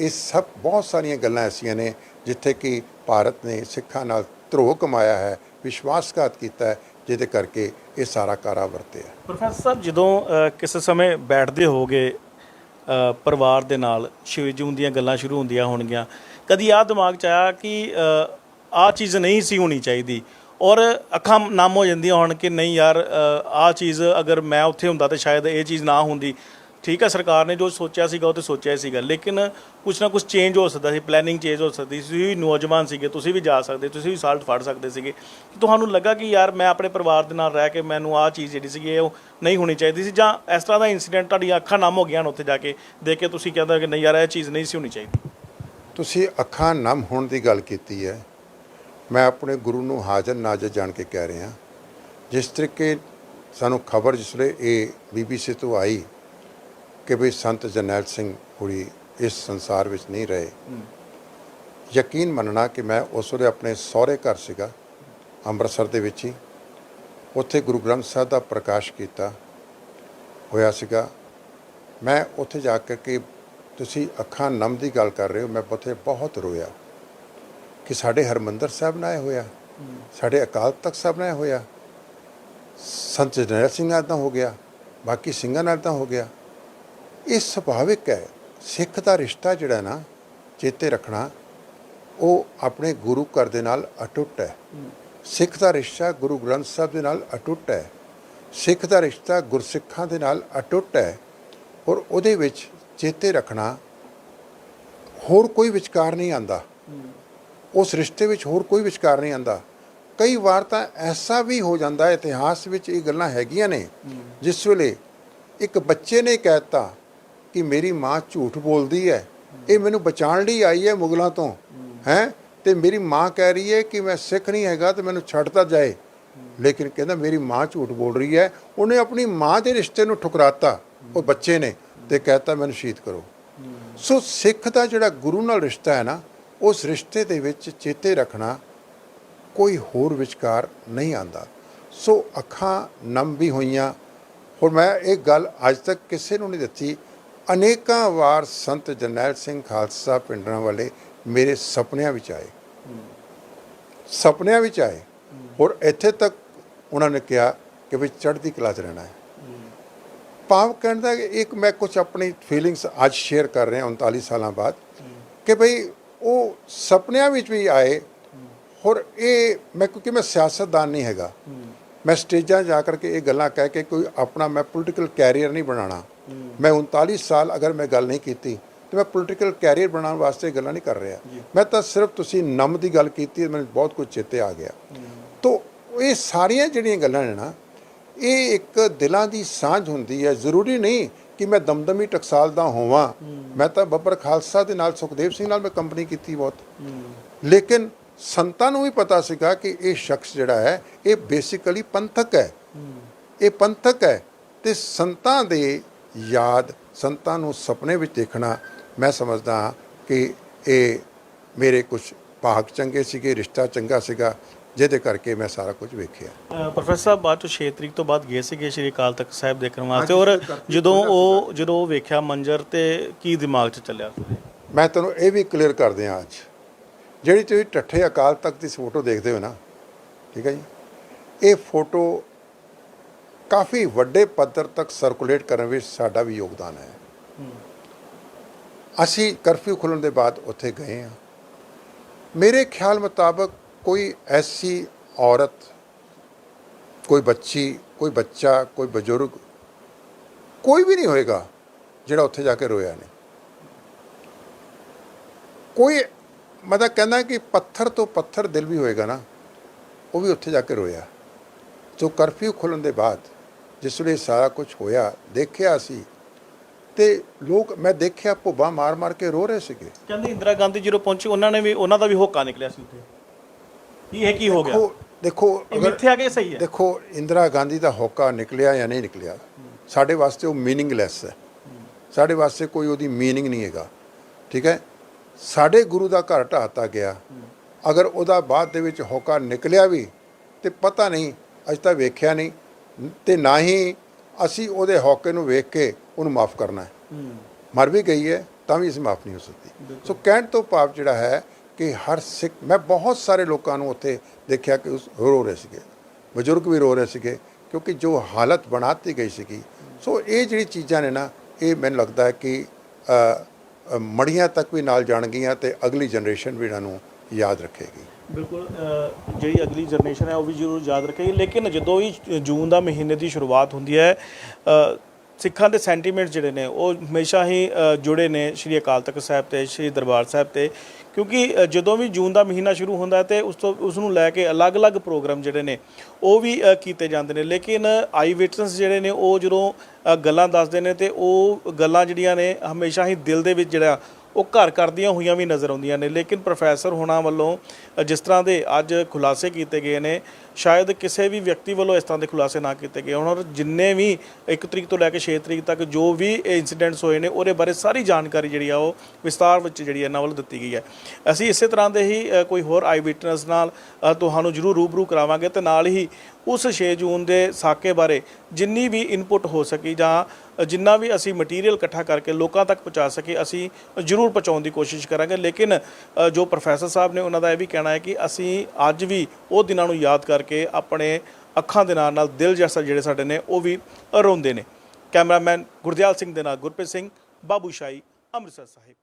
ਇਹ ਸਭ ਬਹੁਤ ਸਾਰੀਆਂ ਗੱਲਾਂ ਐਸੀਆਂ ਨੇ ਜਿੱਥੇ ਕਿ ਭਾਰਤ ਨੇ ਸਿੱਖਾਂ ਨਾਲ ਧਰੋਹ ਕਮਾਇਆ ਹੈ ਵਿਸ਼ਵਾਸਘਾਤ ਕੀਤਾ ਹੈ ਜਿਹਦੇ ਕਰਕੇ ਇਹ ਸਾਰਾ ਕਾਰਾ ਵਰਤਿਆ। ਪ੍ਰੋਫੈਸਰ ਸਾਹਿਬ ਜਦੋਂ ਕਿਸੇ ਸਮੇਂ ਬੈਠਦੇ ਹੋਗੇ ਅ, ਪਰਿਵਾਰ ਦੇ ਨਾਲ ਸ਼ਿਵਜੂਨ ਦੀਆਂ ਗੱਲਾਂ ਸ਼ੁਰੂ ਹੁੰਦੀਆਂ ਹੋਣਗੀਆਂ ਕਦੀ ਆ ਦਿਮਾਗ 'ਚ ਆਇਆ ਕਿ ਆ ਚੀਜ਼ ਨਹੀਂ ਸੀ ਹੋਣੀ ਚਾਹੀਦੀ? ਔਰ ਅੱਖਾਂ ਨਮ ਹੋ ਜਾਂਦੀਆਂ ਹੋਣ ਕਿ ਨਹੀਂ ਯਾਰ ਆ ਚੀਜ਼ ਅਗਰ ਮੈਂ ਉੱਥੇ ਹੁੰਦਾ ਤਾਂ ਸ਼ਾਇਦ ਇਹ ਚੀਜ਼ ਨਾ ਹੁੰਦੀ। ਠੀਕ ਹੈ, ਸਰਕਾਰ ਨੇ ਜੋ ਸੋਚਿਆ ਸੀਗਾ ਉਹ ਤੇ ਸੋਚਿਆ ਹੀ ਸੀਗਾ, ਲੇਕਿਨ ਕੁਛ ਨਾ ਕੁਛ ਚੇਂਜ ਹੋ ਸਕਦਾ ਸੀ ਪਲੈਨਿੰਗ ਚੇਂਜ ਹੋ ਸਕਦੀ ਸੀ, ਤੁਸੀਂ ਵੀ ਨੌਜਵਾਨ ਸੀਗੇ, ਤੁਸੀਂ ਵੀ ਜਾ ਸਕਦੇ, ਤੁਸੀਂ ਵੀ ਸਾਲਟ ਫੜ ਸਕਦੇ ਸੀਗੇ। ਤੁਹਾਨੂੰ ਲੱਗਾ ਕਿ ਯਾਰ ਮੈਂ ਆਪਣੇ ਪਰਿਵਾਰ ਦੇ ਨਾਲ ਰਹਿ ਕੇ ਮੈਨੂੰ ਆਹ ਚੀਜ਼ ਜਿਹੜੀ ਸੀਗੀ ਉਹ ਨਹੀਂ ਹੋਣੀ ਚਾਹੀਦੀ ਸੀ, ਜਾਂ ਇਸ ਤਰ੍ਹਾਂ ਦਾ ਇਨਸੀਡੈਂਟ ਤੁਹਾਡੀਆਂ ਅੱਖਾਂ ਨਮ ਹੋ ਗਈਆਂ ਨੇ ਉੱਥੇ ਜਾ ਕੇ, ਦੇਖ ਕੇ ਤੁਸੀਂ ਕਹਿੰਦੇ ਹੋ ਕਿ ਨਹੀਂ ਯਾਰ ਇਹ ਚੀਜ਼ ਨਹੀਂ ਸੀ ਹੋਣੀ ਚਾਹੀਦੀ। ਤੁਸੀਂ ਅੱਖਾਂ ਨਮ ਹੋਣ ਦੀ ਗੱਲ ਕੀਤੀ ਹੈ। ਮੈਂ ਆਪਣੇ ਗੁਰੂ ਨੂੰ ਹਾਜ਼ਰ ਨਾਜ਼ਰ ਜਾਣ ਕੇ ਕਹਿ ਰਿਹਾ, ਜਿਸ ਤਰੀਕੇ ਸਾਨੂੰ ਖਬਰ ਜਿਸਲੇ ਇਹ ਬੀਬੀਸੀ ਤੋਂ ਆਈ ਕਿ ਵੀ ਸੰਤ ਜਰਨੈਲ ਸਿੰਘ ਪੁਰੀ ਇਸ ਸੰਸਾਰ ਵਿੱਚ ਨਹੀਂ ਰਹੇ। ਯਕੀਨ ਮੰਨਣਾ ਕਿ ਮੈਂ ਉਸ ਵੇਲੇ ਆਪਣੇ ਸਹੁਰੇ ਘਰ ਸੀਗਾ ਅੰਮ੍ਰਿਤਸਰ ਦੇ ਵਿੱਚ ਹੀ। ਉੱਥੇ ਗੁਰੂ ਗ੍ਰੰਥ ਸਾਹਿਬ ਦਾ ਪ੍ਰਕਾਸ਼ ਕੀਤਾ ਹੋਇਆ ਸੀਗਾ। ਮੈਂ ਉੱਥੇ ਜਾ ਕੇ ਕਿ ਤੁਸੀਂ ਅੱਖਾਂ ਨਮ ਦੀ ਗੱਲ ਕਰ ਰਹੇ ਹੋ ਮੈਂ ਉੱਥੇ ਬਹੁਤ ਰੋਇਆ ਕਿ ਸਾਡੇ ਹਰਮੰਦਰ ਸਾਹਿਬ ਨਾਲ ਹੋਇਆ ਸਾਡੇ ਅਕਾਲ ਤਖਤ ਸਾਹਿਬ ਨਾਲ ਹੋਇਆ ਸੰਤ ਜਰਨੈਲ ਸਿੰਘ ਨਾਲ ਤਾਂ ਹੋ ਗਿਆ ਬਾਕੀ ਸਿੰਘਾਂ ਨਾਲ ਤਾਂ ਹੋ ਗਿਆ। ਇਹ ਸੁਭਾਵਿਕ ਹੈ। ਸਿੱਖ ਦਾ ਰਿਸ਼ਤਾ ਜਿਹੜਾ ਨਾ, ਚੇਤੇ ਰੱਖਣਾ, ਉਹ ਆਪਣੇ ਗੁਰੂ ਘਰ ਦੇ ਨਾਲ ਅਟੁੱਟ ਹੈ। ਸਿੱਖ ਦਾ ਰਿਸ਼ਤਾ ਗੁਰੂ ਗ੍ਰੰਥ ਸਾਹਿਬ ਦੇ ਨਾਲ ਅਟੁੱਟ ਹੈ। ਸਿੱਖ ਦਾ ਰਿਸ਼ਤਾ ਗੁਰਸਿੱਖਾਂ ਦੇ ਨਾਲ ਅਟੁੱਟ ਹੈ ਔਰ ਉਹਦੇ ਵਿੱਚ ਚੇਤੇ ਰੱਖਣਾ ਹੋਰ ਕੋਈ ਵਿਚਕਾਰ ਨਹੀਂ ਆਂਦਾ ਉਸ ਰਿਸ਼ਤੇ ਵਿੱਚ ਹੋਰ ਕੋਈ ਵਿਚਕਾਰ ਨਹੀਂ ਆਂਦਾ ਕਈ ਵਾਰ ਤਾਂ ਐਸਾ ਵੀ ਹੋ ਜਾਂਦਾ, ਇਤਿਹਾਸ ਵਿੱਚ ਇਹ ਗੱਲਾਂ ਹੈਗੀਆਂ ਨੇ। ਜਿਸ ਵੇਲੇ ਇੱਕ ਬੱਚੇ ਨੇ ਕਹਿਤਾ ਕਿ ਮੇਰੀ ਮਾਂ ਝੂਠ ਬੋਲਦੀ ਹੈ। ਇਹ ਮੈਨੂੰ ਬਚਾਉਣ ਲਈ ਆਈ ਹੈ ਮੁਗਲਾਂ ਤੋਂ। ਹੈ? ਤੇ ਮੇਰੀ ਮਾਂ ਕਹਿ ਰਹੀ ਹੈ ਕਿ ਮੈਂ ਸਿੱਖ ਨਹੀਂ ਹੈਗਾ ਤੇ ਮੈਨੂੰ ਛੱਡਤਾ ਜਾਏ। ਲੇਕਿਨ ਕਹਿੰਦਾ ਮੇਰੀ ਮਾਂ ਝੂਠ ਬੋਲ ਰਹੀ ਹੈ। ਉਹਨੇ ਆਪਣੀ ਮਾਂ ਦੇ ਰਿਸ਼ਤੇ ਨੂੰ ਠੁਕਰਾਤਾ। ਉਹ ਬੱਚੇ ਨੇ ਤੇ ਕਹਿਤਾ ਮੈਨੂੰ ਸ਼ਹੀਦ ਕਰੋ। ਸੋ ਸਿੱਖ ਦਾ ਜਿਹੜਾ ਗੁਰੂ ਨਾਲ ਰਿਸ਼ਤਾ ਹੈ ਨਾ, ਉਸ ਰਿਸ਼ਤੇ ਦੇ ਵਿੱਚ ਚੇਤੇ ਰੱਖਣਾ ਕੋਈ ਹੋਰ ਵਿਚਕਾਰ ਨਹੀਂ ਆਂਦਾ ਸੋ ਅੱਖਾਂ ਨਮ ਵੀ ਹੋਈਆਂ। ਹੁਣ ਮੈਂ ਇਹ ਗੱਲ ਅੱਜ ਤੱਕ ਕਿਸੇ ਨੂੰ ਨਹੀਂ ਦਿੱਤੀ। ਅਨੇਕਾਂ ਵਾਰ ਸੰਤ ਜਰਨੈਲ ਸਿੰਘ ਖਾਲਸਾ ਪਿੰਡਰਾਂ ਵਾਲੇ ਮੇਰੇ ਸੁਪਨਿਆਂ ਵਿੱਚ ਆਏ। ਸੁਪਨਿਆਂ ਵਿੱਚ ਆਏ। ਔਰ ਇੱਥੇ ਤੱਕ ਉਹਨਾਂ ਨੇ ਕਿਹਾ ਕਿ ਵੀ ਚੜ੍ਹਦੀ ਕਲਾ 'ਚ ਰਹਿਣਾ ਹੈ। ਭਾਵ ਕਹਿਣ ਦਾ ਇੱਕ ਮੈਂ ਕੁਝ ਆਪਣੀ ਫੀਲਿੰਗਸ ਅੱਜ ਸ਼ੇਅਰ ਕਰ ਰਿਹਾ 39 ਸਾਲਾਂ ਬਾਅਦ ਕਿ ਭਈ ਉਹ ਸੁਪਨਿਆਂ ਵਿੱਚ ਵੀ ਆਏ। ਔਰ ਇਹ ਮੈਂ ਕਿਉਂਕਿ ਮੈਂ ਸਿਆਸਤਦਾਨ ਨਹੀਂ ਹੈਗਾ। ਮੈਂ ਸਟੇਜਾਂ ਜਾ ਕਰਕੇ ਇਹ ਗੱਲਾਂ ਕਹਿ ਕੇ ਕੋਈ ਆਪਣਾ ਮੈਂ ਪੋਲੀਟੀਕਲ ਕੈਰੀਅਰ ਨਹੀਂ ਬਣਾਉਣਾ। ਮੈਂ 39 ਸਾਲ ਅਗਰ ਮੈਂ ਗੱਲ ਨਹੀਂ ਕੀਤੀ ਤੇ ਮੈਂ ਪੋਲੀਟੀਕਲ ਕੈਰੀਅਰ ਬਣਾਉਣ ਵਾਸਤੇ ਗੱਲਾਂ ਨਹੀਂ ਕਰ ਰਿਹਾ। ਮੈਂ ਤਾਂ ਸਿਰਫ ਤੁਸੀਂ ਨਮ ਦੀ ਗੱਲ ਕੀਤੀ ਮੈਨੂੰ ਬਹੁਤ ਕੁਝ ਚੇਤੇ ਆ ਗਿਆ। ਤੋ ਇਹ ਸਾਰੀਆਂ ਜਿਹੜੀਆਂ ਗੱਲਾਂ ਨੇ ਨਾ ਇਹ ਇੱਕ ਦਿਲਾਂ ਦੀ ਸਾਂਝ ਹੁੰਦੀ ਹੈ। ਜ਼ਰੂਰੀ ਨਹੀਂ ਕਿ ਮੈਂ ਦਮਦਮੀ ਟਕਸਾਲ ਦਾ ਹੋਵਾਂ। ਮੈਂ ਤਾਂ ਬੱਬਰ ਖਾਲਸਾ ਦੇ ਨਾਲ ਸੁਖਦੇਵ ਸਿੰਘ ਨਾਲ ਮੈਂ ਕੰਪਨੀ ਕੀਤੀ ਬਹੁਤ। ਲੇਕਿਨ ਸੰਤਾਂ ਨੂੰ ਵੀ ਪਤਾ ਸੀਗਾ ਕਿ ਇਹ ਸ਼ਖਸ ਜਿਹੜਾ ਹੈ ਇਹ ਬੇਸਿਕਲੀ ਪੰਥਕ ਹੈ। ਇਹ ਪੰਥਕ ਹੈ ਤੇ ਸੰਤਾਂ ਦੇ ਯਾਦ ਸੰਤਾਂ ਨੂੰ ਸੁਪਨੇ ਵਿੱਚ ਦੇਖਣਾ ਮੈਂ ਸਮਝਦਾ ਹਾਂ ਕਿ ਇਹ ਮੇਰੇ ਕੁਝ ਭਾਗ ਚੰਗੇ ਸੀਗੇ ਰਿਸ਼ਤਾ ਚੰਗਾ ਸੀਗਾ ਜਿਹਦੇ ਕਰਕੇ ਮੈਂ ਸਾਰਾ ਕੁਝ ਵੇਖਿਆ। ਪ੍ਰੋਫੈਸਰ ਸਾਹਿਬ ਬਾਅਦ ਚ 6 ਤਰੀਕ ਤੋਂ ਬਾਅਦ ਗਏ ਸੀਗੇ ਸ਼੍ਰੀ ਅਕਾਲ ਤਖਤ ਸਾਹਿਬ ਦੇਖਣ ਵਾਸਤੇ ਔਰ ਜਦੋਂ ਉਹ ਜਦੋਂ ਉਹ ਵੇਖਿਆ ਮੰਜ਼ਰ ਤੇ ਕੀ ਦਿਮਾਗ 'ਚ ਚੱਲਿਆ? ਮੈਂ ਤੁਹਾਨੂੰ ਇਹ ਵੀ ਕਲੀਅਰ ਕਰ ਦਿਆਂ ਅੱਜ ਜਿਹੜੀ ਤੁਸੀਂ ਟੱਠੇ ਅਕਾਲ ਤਖਤ ਦੀ ਫੋਟੋ ਦੇਖਦੇ ਹੋ ਨਾ ਠੀਕ ਹੈ ਜੀ ਇਹ ਫੋਟੋ ਕਾਫੀ ਵੱਡੇ ਪੱਧਰ ਤੱਕ ਸਰਕੂਲੇਟ ਕਰਨ ਵਿੱਚ ਸਾਡਾ ਵੀ ਯੋਗਦਾਨ ਹੈ। ਅਸੀਂ ਕਰਫਿਊ ਖੁੱਲਣ ਦੇ ਬਾਅਦ ਉੱਥੇ ਗਏ ਹਾਂ। ਮੇਰੇ ਖਿਆਲ ਮੁਤਾਬਕ ਕੋਈ ਐਸੀ ਔਰਤ, ਕੋਈ ਬੱਚੀ, ਕੋਈ ਬੱਚਾ, ਕੋਈ ਬਜ਼ੁਰਗ, ਕੋਈ ਵੀ ਨਹੀਂ ਹੋਏਗਾ ਜਿਹੜਾ ਉੱਥੇ ਜਾ ਕੇ ਰੋਇਆ ਨਹੀਂ। ਕੋਈ, ਮੈਂ ਤਾਂ ਕਹਿੰਦਾ ਕਿ ਪੱਥਰ ਤੋਂ ਪੱਥਰ ਦਿਲ ਵੀ ਹੋਏਗਾ ਨਾ, ਉਹ ਵੀ ਉੱਥੇ ਜਾ ਕੇ ਰੋਇਆ। ਜੋ ਕਰਫਿਊ ਖੁੱਲਣ ਦੇ ਬਾਅਦ ਜਿਸ ਵੇਲੇ ਸਾਰਾ ਕੁਝ ਹੋਇਆ ਦੇਖਿਆ ਸੀ ਤੇ ਲੋਕ ਮੈਂ ਦੇਖਿਆ ਭੁੱਬਾ ਮਾਰ ਮਾਰ ਕੇ ਰੋ ਰਹੇ ਸੀਗੇ। ਕਹਿੰਦੇ ਇੰਦਰਾ ਗਾਂਧੀ ਜਦੋਂ ਪਹੁੰਚੇ ਉਹਨਾਂ ਨੇ ਵੀ ਉਹਨਾਂ ਦਾ ਵੀ ਹੋਕਾ ਨਿਕਲਿਆ ਸੀ ਉੱਥੇ। ਕੀ ਇਹ ਕੀ ਹੋ ਗਿਆ? ਦੇਖੋ ਅਗਰ ਮਿੱਥੇ ਆ ਕੇ ਸਹੀ ਹੈ? ਦੇਖੋ ਇੰਦਰਾ ਗਾਂਧੀ ਦਾ ਹੋਕਾ ਨਿਕਲਿਆ ਜਾਂ ਨਹੀਂ ਨਿਕਲਿਆ ਸਾਡੇ ਵਾਸਤੇ ਉਹ ਮੀਨਿੰਗਲੈਸ ਹੈ। ਸਾਡੇ ਵਾਸਤੇ ਕੋਈ ਉਹਦੀ ਮੀਨਿੰਗ ਨਹੀਂ ਹੈਗਾ ਠੀਕ ਹੈ? ਸਾਡੇ ਗੁਰੂ ਦਾ ਘਰ ਢਾਤਾ ਗਿਆ। ਅਗਰ ਉਹਦਾ ਬਾਅਦ ਦੇ ਵਿੱਚ ਹੋਕਾ ਨਿਕਲਿਆ ਵੀ ਤੇ ਪਤਾ ਨਹੀਂ ਅਜ ਤੱਕ ਵੇਖਿਆ ਨਹੀਂ ਤੇ ਨਾ ਹੀ ਅਸੀਂ ਉਹਦੇ ਹੋਕੇ ਨੂੰ ਵੇਖ ਕੇ ਉਹਨੂੰ ਮਾਫ ਕਰਨਾ ਹੈ। ਮਰ ਵੀ ਗਈ ਹੈ ਤਾਂ ਵੀ ਅਸੀਂ ਮਾਫ ਨਹੀਂ ਹੋ ਸਕਦੀ। ਸੋ ਕਹਿਣ ਤੋਂ ਭਾਵ ਜਿਹੜਾ ਹੈ ਕਿ ਹਰ ਸਿੱਖ ਮੈਂ ਬਹੁਤ ਸਾਰੇ ਲੋਕਾਂ ਨੂੰ ਉੱਥੇ ਦੇਖਿਆ ਕਿ ਉਸ ਰੋ ਰਹੇ ਸੀਗੇ ਬਜ਼ੁਰਗ ਵੀ ਰੋ ਰਹੇ ਸੀਗੇ ਕਿਉਂਕਿ ਜੋ ਹਾਲਤ ਬਣਾਤੀ ਗਈ ਸੀਗੀ। ਸੋ ਇਹ ਜਿਹੜੀ ਚੀਜ਼ਾਂ ਨੇ ਨਾ ਇਹ ਮੈਨੂੰ ਲੱਗਦਾ ਹੈ ਕਿ ਮੜੀਆਂ ਤੱਕ ਵੀ ਨਾਲ ਜਾਣਗੀਆਂ ਤੇ ਅਗਲੀ ਜਨਰੇਸ਼ਨ ਵੀ ਇਹਨਾਂ ਨੂੰ ਯਾਦ ਰੱਖੇਗੀ। ਬਿਲਕੁਲ ਅ, ਜਿਹੜੀ ਅਗਲੀ ਜਨਰੇਸ਼ਨ ਹੈ ਉਹ ਵੀ ਜ਼ਰੂਰ ਯਾਦ ਰੱਖੇਗੀ। ਲੇਕਿਨ ਜਦੋਂ ਹੀ ਜੂਨ ਦਾ ਮਹੀਨੇ ਦੀ ਸ਼ੁਰੂਆਤ ਹੁੰਦੀ ਹੈ ਅ, ਸਿੱਖਾਂ ਦੇ ਸੈਂਟੀਮੈਂਟ ਜਿਹੜੇ ਨੇ ਉਹ ਹਮੇਸ਼ਾ ਹੀ ਅ, ਜੁੜੇ ਨੇ ਸ਼੍ਰੀ ਅਕਾਲ ਤਖਤ ਸਾਹਿਬ ਤੇ ਸ਼੍ਰੀ ਦਰਬਾਰ ਸਾਹਿਬ ਤੇ। ਕਿਉਂਕਿ ਅ, ਜਦੋਂ ਵੀ ਜੂਨ ਦਾ ਮਹੀਨਾ ਸ਼ੁਰੂ ਹੁੰਦਾ ਹੈ ਤੇ ਉਸ ਤੋਂ ਉਸ ਨੂੰ ਲੈ ਕੇ ਅਲੱਗ-ਅਲੱਗ ਪ੍ਰੋਗਰਾਮ ਜਿਹੜੇ ਨੇ ਉਹ ਵੀ ਅ, ਕੀਤੇ ਜਾਂਦੇ ਨੇ। ਲੇਕਿਨ ਆਈ ਵਿਟਨੈਸ ਜਿਹੜੇ ਨੇ ਉਹ ਜਦੋਂ ਅ, ਗੱਲਾਂ ਦੱਸਦੇ ਨੇ ਤੇ ਉਹ ਗੱਲਾਂ ਜਿਹੜੀਆਂ ਨੇ ਹਮੇਸ਼ਾ ਹੀ ਦਿਲ ਦੇ ਵਿੱਚ ਜਿਹੜਾ ਉਹ ਘਰ ਕਰਦੀਆਂ ਹੋਈਆਂ ਵੀ ਨਜ਼ਰ ਆਉਂਦੀਆਂ ਨੇ। ਲੇਕਿਨ ਪ੍ਰੋਫੈਸਰ ਹੋਣਾ ਵੱਲੋਂ ਜਿਸ ਤਰ੍ਹਾਂ ਦੇ ਅੱਜ ਖੁਲਾਸੇ ਕੀਤੇ ਗਏ ਨੇ, ਸ਼ਾਇਦ ਕਿਸੇ ਵੀ ਵਿਅਕਤੀ ਵੱਲੋਂ ਇਸ ਤਰ੍ਹਾਂ ਦੇ ਖੁਲਾਸੇ ਨਾ ਕੀਤੇ ਗਏ ਹੁਣ। ਜਿੰਨੇ ਵੀ 1 ਤਰੀਕ ਤੋਂ ਲੈ ਕੇ 6 ਤਰੀਕ ਤੱਕ ਜੋ ਵੀ ਇਨਸੀਡੈਂਟਸ ਹੋਏ ਨੇ, ਉਹਦੇ ਬਾਰੇ ਸਾਰੀ ਜਾਣਕਾਰੀ ਜਿਹੜੀ ਆ, ਉਹ ਵਿਸਤਾਰ ਵਿੱਚ ਜਿਹੜੀ ਇਹਨਾਂ ਵੱਲੋਂ ਦਿੱਤੀ ਗਈ ਹੈ। ਅਸੀਂ ਇਸੇ ਤਰ੍ਹਾਂ ਦੇ ਹੀ ਕੋਈ ਹੋਰ ਆਈ ਵਿਟਨੈਸ ਨਾਲ ਤੁਹਾਨੂੰ ਜ਼ਰੂਰ ਰੂਬਰੂ ਕਰਾਵਾਂਗੇ ਤੇ ਨਾਲ ਹੀ ਉਸ 6 ਜੂਨ ਦੇ ਸਾਕੇ ਬਾਰੇ ਜਿੰਨੀ ਵੀ ਇਨਪੁਟ ਹੋ ਸਕੀ ਜਾਂ ਜਿੰਨਾ ਵੀ ਅਸੀਂ ਮਟੀਰੀਅਲ ਇਕੱਠਾ ਕਰਕੇ ਲੋਕਾਂ ਤੱਕ ਪਹੁੰਚਾ ਸਕੇ, ਅਸੀਂ ਜ਼ਰੂਰ ਪਹੁੰਚਾਉਣ ਦੀ ਕੋਸ਼ਿਸ਼ ਕਰਾਂਗੇ। ਲੇਕਿਨ ਜੋ ਪ੍ਰੋਫੈਸਰ ਸਾਹਿਬ ਨੇ ਉਹਨਾਂ ਦਾ ਇਹ ਵੀ ਕਹਿਣਾ ਹੈ ਕਿ ਅਸੀਂ ਅੱਜ ਵੀ ਉਹ ਦਿਨਾਂ ਨੂੰ ਯਾਦ ਕਰਕੇ ਆਪਣੇ ਅੱਖਾਂ ਦੇ ਨਾਲ ਨਾਲ ਦਿਲ ਜੈਸਾ ਜਿਹੜੇ ਸਾਡੇ ਨੇ, ਉਹ ਵੀ ਰੋਂਦੇ ਨੇ। ਕੈਮਰਾਮੈਨ ਗੁਰਦਿਆਲ ਸਿੰਘ ਦੇ ਨਾਲ ਗੁਰਪ੍ਰੀਤ ਸਿੰਘ, ਬਾਬੂ ਸ਼ਾਹੀ, ਅੰਮ੍ਰਿਤਸਰ ਸਾਹਿਬ।